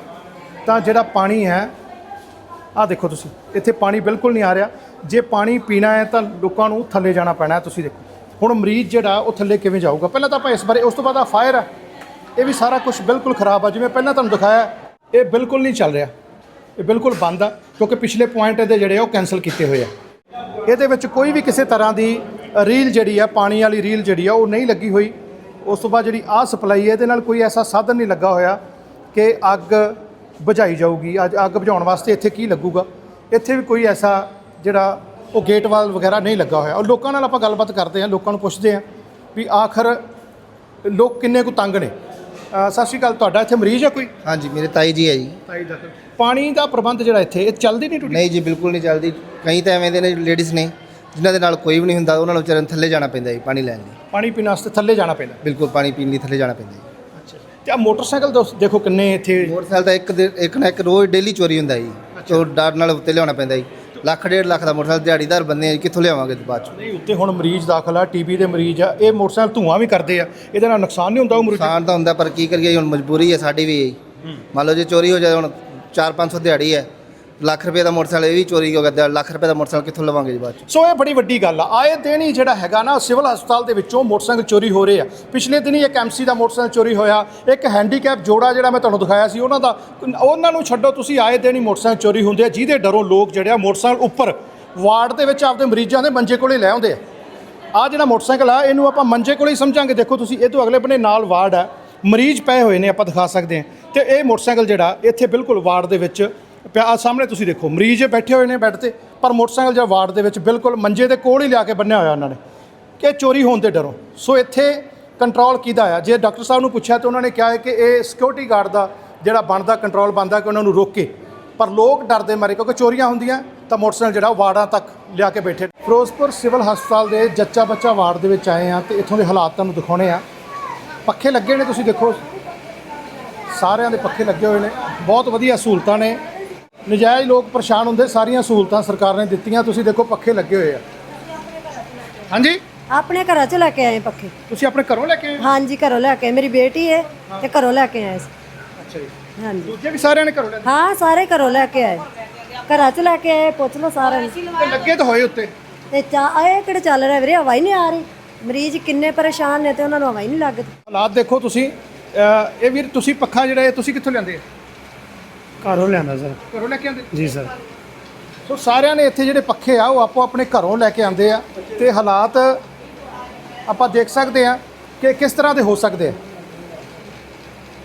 ਤਾਂ ਜਿਹੜਾ ਪਾਣੀ ਹੈ, ਆਹ ਦੇਖੋ ਤੁਸੀਂ, ਇੱਥੇ ਪਾਣੀ ਬਿਲਕੁਲ ਨਹੀਂ ਆ ਰਿਹਾ। ਜੇ ਪਾਣੀ ਪੀਣਾ ਹੈ ਤਾਂ ਲੋਕਾਂ ਨੂੰ ਥੱਲੇ ਜਾਣਾ ਪੈਣਾ ਤੁਸੀਂ ਦੇਖੋ। ਹੁਣ ਮਰੀਜ਼ ਜਿਹੜਾ, ਉਹ ਥੱਲੇ ਕਿਵੇਂ ਜਾਊਗਾ? ਪਹਿਲਾਂ ਤਾਂ ਆਪਾਂ ਇਸ ਬਾਰੇ, ਉਸ ਤੋਂ ਬਾਅਦ ਆ ਫਾਇਰ ਆ। ਇਹ ਵੀ ਸਾਰਾ ਕੁਝ ਬਿਲਕੁਲ ਖਰਾਬ ਆ। ਜਿਵੇਂ ਪਹਿਲਾਂ ਤੁਹਾਨੂੰ ਦਿਖਾਇਆ, ਇਹ ਬਿਲਕੁਲ ਨਹੀਂ ਚੱਲ ਰਿਹਾ। ਇਹ ਬਿਲਕੁਲ ਬੰਦ ਆ, ਕਿਉਂਕਿ ਪਿਛਲੇ ਪੁਆਇੰਟ ਇਹਦੇ ਜਿਹੜੇ ਆ, ਉਹ ਕੈਨਸਲ ਕੀਤੇ ਹੋਏ ਆ। ਇਹਦੇ ਵਿੱਚ ਕੋਈ ਵੀ ਕਿਸੇ ਤਰ੍ਹਾਂ ਦੀ ਰੀਲ ਜਿਹੜੀ ਆ, ਪਾਣੀ ਵਾਲੀ ਰੀਲ ਜਿਹੜੀ ਆ, ਉਹ ਨਹੀਂ ਲੱਗੀ ਹੋਈ। ਉਸ ਤੋਂ ਬਾਅਦ ਜਿਹੜੀ ਆਹ ਸਪਲਾਈ ਹੈ, ਇਹਦੇ ਨਾਲ ਕੋਈ ਐਸਾ ਸਾਧਨ ਨਹੀਂ ਲੱਗਾ ਹੋਇਆ ਕਿ ਅੱਗ ਬੁਝਾਈ ਜਾਊਗੀ। ਅੱਜ ਅੱਗ ਬੁਝਾਉਣ ਵਾਸਤੇ ਇੱਥੇ ਕੀ ਲੱਗੂਗਾ? ਇੱਥੇ ਵੀ ਕੋਈ ਐਸਾ ਜਿਹੜਾ ਉਹ ਗੇਟ ਵਾਲ ਵਗੈਰਾ ਨਹੀਂ ਲੱਗਾ ਹੋਇਆ। ਔਰ ਲੋਕਾਂ ਨਾਲ ਆਪਾਂ ਗੱਲਬਾਤ ਕਰਦੇ ਹਾਂ, ਲੋਕਾਂ ਨੂੰ ਪੁੱਛਦੇ ਹਾਂ ਵੀ ਆਖਰ ਲੋਕ ਕਿੰਨੇ ਕੁ ਤੰਗ ਨੇ? ਸਤਿ ਸ਼੍ਰੀ ਅਕਾਲ ਤੁਹਾਡਾ ਇੱਥੇ ਮਰੀਜ਼ ਹੈ ਕੋਈ? ਹਾਂਜੀ ਮੇਰੇ ਤਾਈ ਜੀ ਹੈ ਜੀ। ਪਾਣੀ ਦਾ ਪ੍ਰਬੰਧ ਜਿਹੜਾ ਇੱਥੇ ਇਹ ਚੱਲਦੀ ਨਹੀਂ ਟੁੱਟੀ ਨਹੀਂ ਜੀ ਬਿਲਕੁਲ ਨਹੀਂ ਚੱਲਦੀ। ਕਈ ਤਾਂ ਐਵੇਂ ਦੇ ਨੇ ਲੇਡੀਜ਼ ਨੇ ਜਿਨ੍ਹਾਂ ਦੇ ਨਾਲ ਕੋਈ ਵੀ ਨਹੀਂ ਹੁੰਦਾ ਉਹਨਾਂ ਨੂੰ ਵਿਚਾਰਿਆਂ ਨੂੰ ਥੱਲੇ ਜਾਣਾ ਪੈਂਦਾ ਜੀ ਪਾਣੀ ਲੈਣ ਲਈ। ਪਾਣੀ ਪੀਣ ਵਾਸਤੇ ਥੱਲੇ ਜਾਣਾ ਪੈਂਦਾ? ਬਿਲਕੁਲ ਪਾਣੀ ਪੀਣ ਲਈ ਥੱਲੇ ਜਾਣਾ ਪੈਂਦਾ ਜੀ। ਅੱਛਾ। ਤੇ ਆ ਮੋਟਰਸਾਈਕਲ ਦੋਸਤ ਦੇਖੋ ਕਿੰਨੇ ਇੱਥੇ ਮੋਟਰਸਾਈਕਲ ਤਾਂ ਇੱਕ ਦਿਨ- ਇੱਕ ਨਾ ਇੱਕ ਰੋਜ਼ ਡੇਲੀ ਚੋਰੀ ਹੁੰਦਾ ਜੀ। ਤੋਂ ਡਰ ਨਾਲ ਉੱਤੇ ਲਿਆਉਣਾ ਪੈਂਦਾ ਜੀ। ਲੱਖ ਡੇਢ ਲੱਖ ਦਾ ਮੋਟਰਸਾਈਕਲ ਦਿਹਾੜੀਦਾਰ ਬੰਦੇ ਆ ਕਿੱਥੋਂ ਲਿਆਵਾਂਗੇ ਬਾਅਦ ਚ? ਨਹੀਂ ਉੱਤੇ ਹੁਣ ਮਰੀਜ਼ ਦਾਖਲ ਆ ਟੀਬੀ ਦੇ ਮਰੀਜ਼ ਆ ਇਹ ਮੋਟਰਸਾਈਕਲ ਧੂਆਂ ਵੀ ਕਰਦੇ ਆ ਇਹਦੇ ਨਾਲ ਨੁਕਸਾਨ ਨਹੀਂ ਹੁੰਦਾ ਉਹ ਮਰੀਜ਼ ਨੁਕਸਾਨ ਤਾਂ ਹੁੰਦਾ ਪਰ ਕੀ ਕਰੀਏ ਹੁਣ ਮਜਬੂਰੀ ਹੈ ਸਾਡੀ ਵੀ। ਮੰਨ ਲਓ ਜੇ ਚੋਰੀ ਹੋ ਜਾਏ ਹੁਣ 4-500 ਦਿਹਾੜੀ ਹੈ ਲੱਖ ਰੁਪਏ ਦਾ ਮੋਟਰਸਾਈਕਲ, ਇਹ ਵੀ ਚੋਰੀ ਹੋ ਗਿਆ ਲੱਖ ਰੁਪਏ ਦਾ ਮੋਟਰਸਾਈਕਲ ਕਿੱਥੋਂ ਲਵਾਂਗੇ ਜੀ ਬਾਅਦ ਚ? ਸੋ ਇਹ ਬੜੀ ਵੱਡੀ ਗੱਲ ਆ। ਆਏ ਦਿਨ ਹੀ ਜਿਹੜਾ ਹੈਗਾ ਨਾ, ਸਿਵਲ ਹਸਪਤਾਲ ਦੇ ਵਿੱਚੋਂ ਮੋਟਰਸਾਈਕਲ ਚੋਰੀ ਹੋ ਰਹੇ ਆ। ਪਿਛਲੇ ਦਿਨ ਹੀ ਇੱਕ ਐਮਸੀ ਦਾ ਮੋਟਰਸਾਈਕਲ ਚੋਰੀ ਹੋਇਆ। ਇੱਕ ਹੈਂਡੀਕੈਪ ਜੋੜਾ ਜਿਹੜਾ ਮੈਂ ਤੁਹਾਨੂੰ ਦਿਖਾਇਆ ਸੀ, ਉਹਨਾਂ ਦਾ, ਉਹਨਾਂ ਨੂੰ ਛੱਡੋ, ਤੁਸੀਂ ਆਏ ਦਿਨ ਹੀ ਮੋਟਰਸਾਈਕਲ ਚੋਰੀ ਹੁੰਦੇ ਆ। ਜਿਹਦੇ ਡਰੋਂ ਲੋਕ ਜਿਹੜੇ ਆ ਮੋਟਰਸਾਈਕਲ ਉੱਪਰ ਵਾਰਡ ਦੇ ਵਿੱਚ ਆਪਦੇ ਮਰੀਜ਼ਾਂ ਦੇ ਮੰਜੇ ਕੋਲੇ ਲੈ ਆਉਂਦੇ ਆ। ਆ ਜਿਹੜਾ ਮੋਟਰਸਾਈਕਲ ਆ, ਇਹਨੂੰ ਆਪਾਂ ਮੰਜੇ ਕੋਲੇ ਹੀ ਸਮਝਾਂਗੇ। ਦੇਖੋ ਤੁਸੀਂ, ਇਹ ਤੋਂ ਅਗਲੇ ਬੰਨੇ ਨਾਲ ਵਾਰਡ ਆ। ਮਰੀਜ਼ ਪਏ ਹੋਏ ਨੇ, ਆਪਾਂ ਦਿਖਾ ਸਕਦੇ ਹਾਂ। ਤੇ ਇਹ ਮੋਟਰਸਾਈਕਲ ਜਿਹੜਾ, ਇੱਥੇ ਬਿਲਕੁਲ ਵਾਰਡ ਦੇ ਵਿੱਚ ਪਿਆ, ਆਹ ਸਾਹਮਣੇ ਤੁਸੀਂ ਦੇਖੋ, ਮਰੀਜ਼ ਬੈਠੇ ਹੋਏ ਨੇ ਬੈੱਡ ਤੇ, ਪਰ ਮੋਟਰਸਾਈਕਲ ਜਿਹੜਾ ਵਾਰਡ ਦੇ ਵਿੱਚ ਬਿਲਕੁਲ ਮੰਜੇ ਦੇ ਕੋਲ ਹੀ ਲਿਆ ਕੇ ਬੰਨਿਆ ਹੋਇਆ ਉਹਨਾਂ ਨੇ। ਕਿ ਚੋਰੀ ਹੋਣ 'ਤੇ ਡਰੋ। ਸੋ ਇੱਥੇ ਕੰਟਰੋਲ ਕਿਹਦਾ ਆ? ਜੇ ਡਾਕਟਰ ਸਾਹਿਬ ਨੂੰ ਪੁੱਛਿਆ ਤਾਂ ਉਹਨਾਂ ਨੇ ਕਿਹਾ ਹੈ ਕਿ ਇਹ ਸਿਕਿਉਰਿਟੀ ਗਾਰਡ ਦਾ ਜਿਹੜਾ ਬਣਦਾ ਕੰਟਰੋਲ ਬਣਦਾ ਕਿ ਉਹਨਾਂ ਨੂੰ ਰੋਕੇ ਪਰ ਲੋਕ ਡਰਦੇ ਮਾਰੇ, ਕਿਉਂਕਿ ਚੋਰੀਆਂ ਹੁੰਦੀਆਂ, ਤਾਂ ਮੋਟਰਸਾਈਕਲ ਜਿਹੜਾ ਉਹ ਵਾਰਡਾਂ ਤੱਕ ਲਿਆ ਕੇ ਬੈਠੇ। ਫਿਰੋਜ਼ਪੁਰ ਸਿਵਲ ਹਸਪਤਾਲ ਦੇ ਜੱਚਾ ਬੱਚਾ ਵਾਰਡ ਦੇ ਵਿੱਚ ਆਏ ਆ ਤੇ ਇੱਥੋਂ ਦੇ ਹਾਲਾਤ ਤੁਹਾਨੂੰ ਦਿਖਾਉਣੇ ਆ ਪੱਖੇ ਲੱਗੇ ਨੇ, ਤੁਸੀਂ ਦੇਖੋ। ਸਾਰਿਆਂ ਦੇ ਪੱਖੇ ਲੱਗੇ ਹੋਏ ਨੇ। ਬਹੁਤ ਵਧੀਆ ਸਹੂਲਤਾਂ ਨੇ। ਨਜਾਇਜ਼ ਲੋਕ ਪਰੇਸ਼ਾਨ ਹੁੰਦੇ ਸਾਰੀਆਂ ਸਹੂਲਤਾਂ ਸਰਕਾਰ ਨੇ ਦਿੱਤੀਆਂ ਤੁਸੀਂ ਦੇਖੋ ਪੱਖੇ ਲੱਗੇ ਹੋਏ ਆ। ਹਾਂਜੀ? ਆਪਣੇ ਘਰਾਂ ਚ ਲੈ ਕੇ ਆਏ ਪੱਖੇ। ਤੁਸੀਂ ਆਪਣੇ ਘਰੋਂ ਲੈ ਕੇ ਆਏ? ਹਾਂਜੀ ਘਰੋਂ ਲੈ ਕੇ ਆਏ। ਮੇਰੀ ਬੇਟੀ ਹੈ। ਤੇ ਘਰੋਂ ਲੈ ਕੇ ਆਏ ਸੀ। ਅੱਛਾ ਜੀ। ਹਾਂਜੀ। ਦੂਜੇ ਵੀ ਸਾਰਿਆਂ ਨੇ ਘਰੋਂ ਲੈ ਹਾਂ ਸਾਰੇ ਘਰੋਂ ਲੈ ਕੇ ਆਏ। ਘਰਾਂ ਚ ਲੈ ਕੇ ਆਏ ਪੁੱਛ ਲਓ ਸਾਰਿਆਂ ਨੂੰ। ਤੇ ਲੱਗੇ ਤਾਂ ਹੋਏ ਉੱਤੇ? ਤੇ ਚਾ ਇਹ ਕਿਹੜੇ ਚੱਲ ਰਿਹਾ ਵੀਰੇ ਹਵਾ ਹੀ ਨਹੀਂ ਆ ਰਹੀ। ਮਰੀਜ਼ ਕਿੰਨੇ ਪਰੇਸ਼ਾਨ ਨੇ ਤੇ ਉਹਨਾਂ ਨੂੰ ਹਵਾ ਹੀ ਨਹੀਂ ਲੱਗਦੀ। ਹਾਲਾਤ ਦੇਖੋ ਤੁਸੀਂ ਅਹ ਇਹ ਵੀਰ ਤੁਸੀਂ ਪੱਖਾ ਜਿਹੜਾ ਇਹ ਤੁਸੀਂ ਕਿੱਥੋਂ ਲਿਆਂਦੇ? ਆ ਘਰੋਂ ਲਿਆਂਦਾ ਸਰ। ਘਰੋਂ ਲੈ ਕੇ ਆਉਂਦੇ? ਜੀ ਸਰ। ਸੋ ਸਾਰਿਆਂ ਨੇ ਇੱਥੇ ਜਿਹੜੇ ਪੱਖੇ ਆ ਉਹ ਆਪੋ ਆਪਣੇ ਘਰੋਂ ਲੈ ਕੇ ਆਉਂਦੇ ਆ ਤੇ ਹਾਲਾਤ ਆਪਾਂ ਦੇਖ ਸਕਦੇ ਆ ਕਿ ਕਿਸ ਤਰ੍ਹਾਂ ਦੇ ਹੋ ਸਕਦੇ ਆ।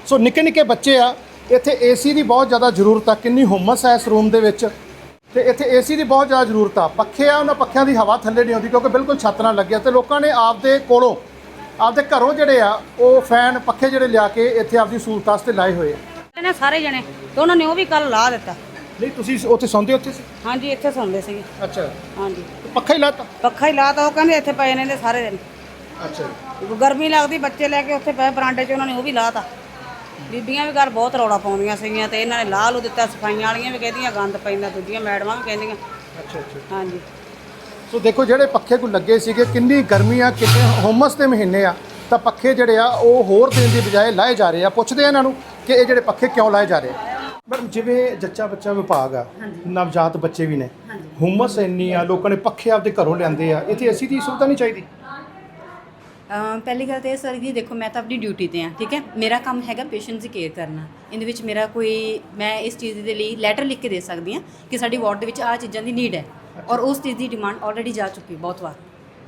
ਸੋ ਨਿੱਕੇ ਨਿੱਕੇ ਬੱਚੇ ਆ ਇੱਥੇ ਏਸੀ ਦੀ ਬਹੁਤ ਜ਼ਿਆਦਾ ਜ਼ਰੂਰਤ ਆ ਕਿੰਨੀ ਹੁਮਸ ਹੈ ਇਸ ਰੂਮ ਦੇ ਵਿੱਚ। ਤੇ ਇੱਥੇ ਏਸੀ ਦੀ ਬਹੁਤ ਜ਼ਿਆਦਾ ਜ਼ਰੂਰਤ ਆ। ਪੱਖੇ ਆ ਉਹਨਾਂ ਪੱਖਿਆਂ ਦੀ ਹਵਾ ਥੱਲੇ ਨਹੀਂ ਆਉਂਦੀ ਕਿਉਂਕਿ ਬਿਲਕੁਲ ਛੱਤ ਨਾਲ ਲੱਗਿਆ ਤੇ ਲੋਕਾਂ ਨੇ ਆਪਦੇ ਕੋਲੋਂ ਆਪਦੇ ਘਰੋਂ ਜਿਹੜੇ ਆ ਉਹ ਫੈਨ ਪੱਖੇ ਜਿਹੜੇ ਲਿਆ ਕੇ ਇੱਥੇ ਆਪਦੀ ਸਹੂਲਤ ਵਾਸਤੇ ਲਾਏ ਹੋਏ ਆ। ਨੇ ਸਾਰੇ ਜਣੇ ਤੇ ਉਹਨਾਂ ਨੇ ਉਹ ਵੀ ਕੱਲ ਲਾ ਦਿੱਤਾ। ਨਹੀਂ ਤੁਸੀਂ ਉੱਥੇ ਸੌਂਦੇ ਉੱਥੇ ਸੀ? ਹਾਂਜੀ ਇੱਥੇ ਸੌਂਦੇ ਸੀਗੇ। ਅੱਛਾ। ਹਾਂਜੀ। ਪੱਖਾ ਹੀ ਲਾਤਾ ਪੱਖਾ ਹੀ ਲਾਤਾ ਉਹ ਕਹਿੰਦੇ ਇੱਥੇ ਪਏ ਨੇ ਤੇ ਸਾਰੇ ਦਿਨ ਅੱਛਾ। ਗਰਮੀ ਲੱਗਦੀ ਬੱਚੇ ਲੈ ਕੇ ਉੱਥੇ ਪਏ ਬਰਾਂਡੇ 'ਚ ਉਹਨਾਂ ਨੇ ਉਹ ਵੀ ਲਾਤਾ ਬੀਬੀਆਂ ਵੀ ਘਰ ਬਹੁਤ ਰੌਲਾ ਪਾਉਂਦੀਆਂ ਸੀਗੀਆਂ ਤੇ ਇਹਨਾਂ ਨੇ ਲਾ ਲੂ ਦਿੱਤਾ ਸਫਾਈਆਂ ਵਾਲੀਆਂ ਵੀ ਕਹਿੰਦੀਆਂ ਗੰਦ ਪੈਂਦਾ ਦੂਜੀਆਂ ਮੈਡਮਾਂ ਵੀ ਕਹਿੰਦੀਆਂ। ਅੱਛਾ ਅੱਛਾ। ਹਾਂਜੀ। ਸੋ ਦੇਖੋ ਜਿਹੜੇ ਪੱਖੇ ਕੋ ਲੱਗੇ ਸੀਗੇ ਕਿੰਨੀ ਗਰਮੀ ਆ ਕਿੰਨੇ ਹੁਮਸ ਦੇ ਮਹੀਨੇ ਆ ਤਾਂ ਪੱਖੇ ਜਿਹੜੇ ਆ ਉਹ ਹੋਰ ਦੇਣ ਦੀ ਬਜਾਏ ਲਾਏ ਜਾ ਰਹੇ ਆ। ਪੁੱਛਦੇ ਆ ਇਹਨਾਂ ਨੂੰ ਕਿ ਇਹ ਜਿਹੜੇ ਪੱਖੇ ਕਿਉਂ ਲਾਏ ਜਾ ਰਹੇ? ਆ ਮੈਡਮ ਜਿਵੇਂ ਜੱਚਾ ਬੱਚਾ ਵਿਭਾਗ ਆ ਨਵਜਾਤ ਬੱਚੇ ਵੀ ਨੇ ਹੁਮਸ ਇੰਨੀ ਆ ਲੋਕਾਂ ਨੇ ਪੱਖੇ ਆਪਦੇ ਘਰੋਂ ਲਿਆਂਦੇ ਆ ਇੱਥੇ ਅਸੀਂ ਦੀ ਸੁਵਿਧਾ ਨਹੀਂ ਚਾਹੀਦੀ? ਪਹਿਲੀ ਗੱਲ ਤਾਂ ਸਰ ਜੀ ਦੇਖੋ ਮੈਂ ਤਾਂ ਆਪਣੀ ਡਿਊਟੀ ਤੇ ਆ ਠੀਕ ਹੈ? ਮੇਰਾ ਕੰਮ ਹੈਗਾ ਪੇਸ਼ੈਂਟਸ ਦੀ ਕੇਅਰ ਕਰਨਾ। ਇਹਦੇ ਵਿੱਚ ਮੇਰਾ ਕੋਈ ਮੈਂ ਇਸ ਚੀਜ਼ ਦੇ ਲਈ ਲੈਟਰ ਲਿਖ ਕੇ ਦੇ ਸਕਦੀ ਹਾਂ ਕਿ ਸਾਡੀ ਵਾਰਡ ਦੇ ਵਿੱਚ ਆਹ ਚੀਜ਼ਾਂ ਦੀ ਨੀਡ ਹੈ। ਔਰ ਉਸ ਚੀਜ਼ ਦੀ ਡਿਮਾਂਡ ਆਲਰੇਡੀ ਜਾ ਚੁੱਕੀ ਬਹੁਤ ਵਾਰ।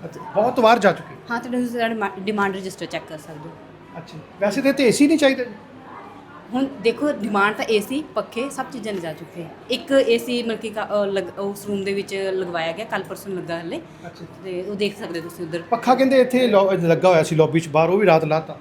ਅੱਛਾ ਬਹੁਤ ਵਾਰ ਜਾ ਚੁੱਕੇ? ਹਾਂ ਤੇ ਤੁਸੀਂ ਡਿਮਾਂਡ ਰਜਿਸਟਰ ਚੈੱਕ ਕਰ ਸਕਦੇ ਹੋ। ਅੱਛਾ ਵੈਸੇ ਤਾਂ ਏਸੀ ਨਹੀਂ ਚਾਹੀਦਾ ਹੁਣ ਦੇਖੋ ਡਿਮਾਂਡ ਤਾਂ ਏਸੀ ਪੱਖੇ ਸਭ ਚੀਜ਼ਾਂ ਨੇ ਜਾ ਚੁੱਕੇ ਇੱਕ ਏਸੀ ਮਤਲਬ ਕਿ ਕਾ- ਅਹ ਲਗ- ਉਸ ਰੂਮ ਦੇ ਵਿੱਚ ਲਗਵਾਇਆ ਗਿਆ ਕੱਲ ਪਰਸੋਂ ਲੱਗਾ ਹਲੇ। ਤੇ ਉਹ ਦੇਖ ਸਕਦੇ ਤੁਸੀਂ ਉਧਰ। ਪੱਖਾ ਕਹਿੰਦੇ ਇੱਥੇ ਲੱਗਾ ਹੋਇਆ ਸੀ ਲੌਬੀ 'ਚ ਬਾਹਰ ਉਹ ਵੀ ਰਾਤ ਲਾਤਾ।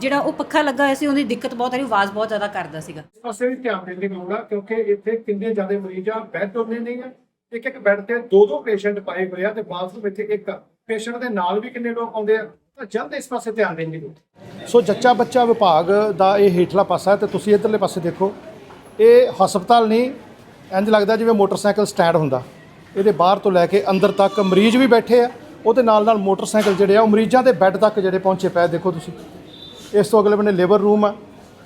ਜਿਹੜਾ ਉਹ ਪੱਖਾ ਲੱਗਾ ਹੋਇਆ ਸੀ ਉਹਦੀ ਦਿੱਕਤ ਬਹੁਤ ਆ ਰਹੀ ਆਵਾਜ਼ ਬਹੁਤ ਜ਼ਿਆਦਾ ਕਰਦਾ ਸੀਗਾ। ਇਸ ਪਾਸੇ ਵੀ ਧਿਆਨ ਦੇਣ ਦੀ ਲੋੜ ਆ ਕਿਉਂਕਿ ਇੱਥੇ ਕਿੰਨੇ ਜ਼ਿਆਦਾ ਮਰੀਜ਼ ਆ ਬੈੱਡ ਉਹਨੇ ਨਹੀਂ ਆ ਇੱਕ ਇੱਕ ਬੈੱਡ ਤੇ ਦੋ ਦੋ ਪੇਸ਼ੈਂਟ ਪਾਏ ਹੋਏ ਆ ਤੇ ਬਾਥਰੂਮ ਇੱਥੇ ਇੱਕ ਪੇਸ਼ੈਂਟ ਦੇ ਨਾਲ ਵੀ ਕਿੰਨੇ ਲੋਕ ਆਉਂਦੇ ਆ? ਤਾਂ ਜਲਦ ਇਸ ਪਾਸੇ ਧਿਆਨ ਦੇਣ ਦੀ ਲੋੜ ਸੋ ਜੱਚਾ ਬੱਚਾ ਵਿਭਾਗ ਦਾ ਇਹ ਹੇਠਲਾ ਪਾਸਾ ਹੈ ਤੇ ਤੁਸੀਂ ਇਧਰਲੇ ਪਾਸੇ ਦੇਖੋ। ਇਹ ਹਸਪਤਾਲ ਨਹੀਂ ਇੰਜ ਲੱਗਦਾ ਜਿਵੇਂ ਮੋਟਰਸਾਈਕਲ ਸਟੈਂਡ ਹੁੰਦਾ। ਇਹਦੇ ਬਾਹਰ ਤੋਂ ਲੈ ਕੇ ਅੰਦਰ ਤੱਕ ਮਰੀਜ਼ ਵੀ ਬੈਠੇ ਆ, ਉਹਦੇ ਨਾਲ ਨਾਲ ਮੋਟਰਸਾਈਕਲ ਜਿਹੜੇ ਆ, ਉਹ ਮਰੀਜ਼ਾਂ ਦੇ ਬੈੱਡ ਤੱਕ ਜਿਹੜੇ ਪਹੁੰਚੇ ਪਏ ਦੇਖੋ ਤੁਸੀਂ। ਇਸ ਤੋਂ ਅਗਲੇ ਬੰਨੇ ਲੇਬਰ ਰੂਮ ਆ।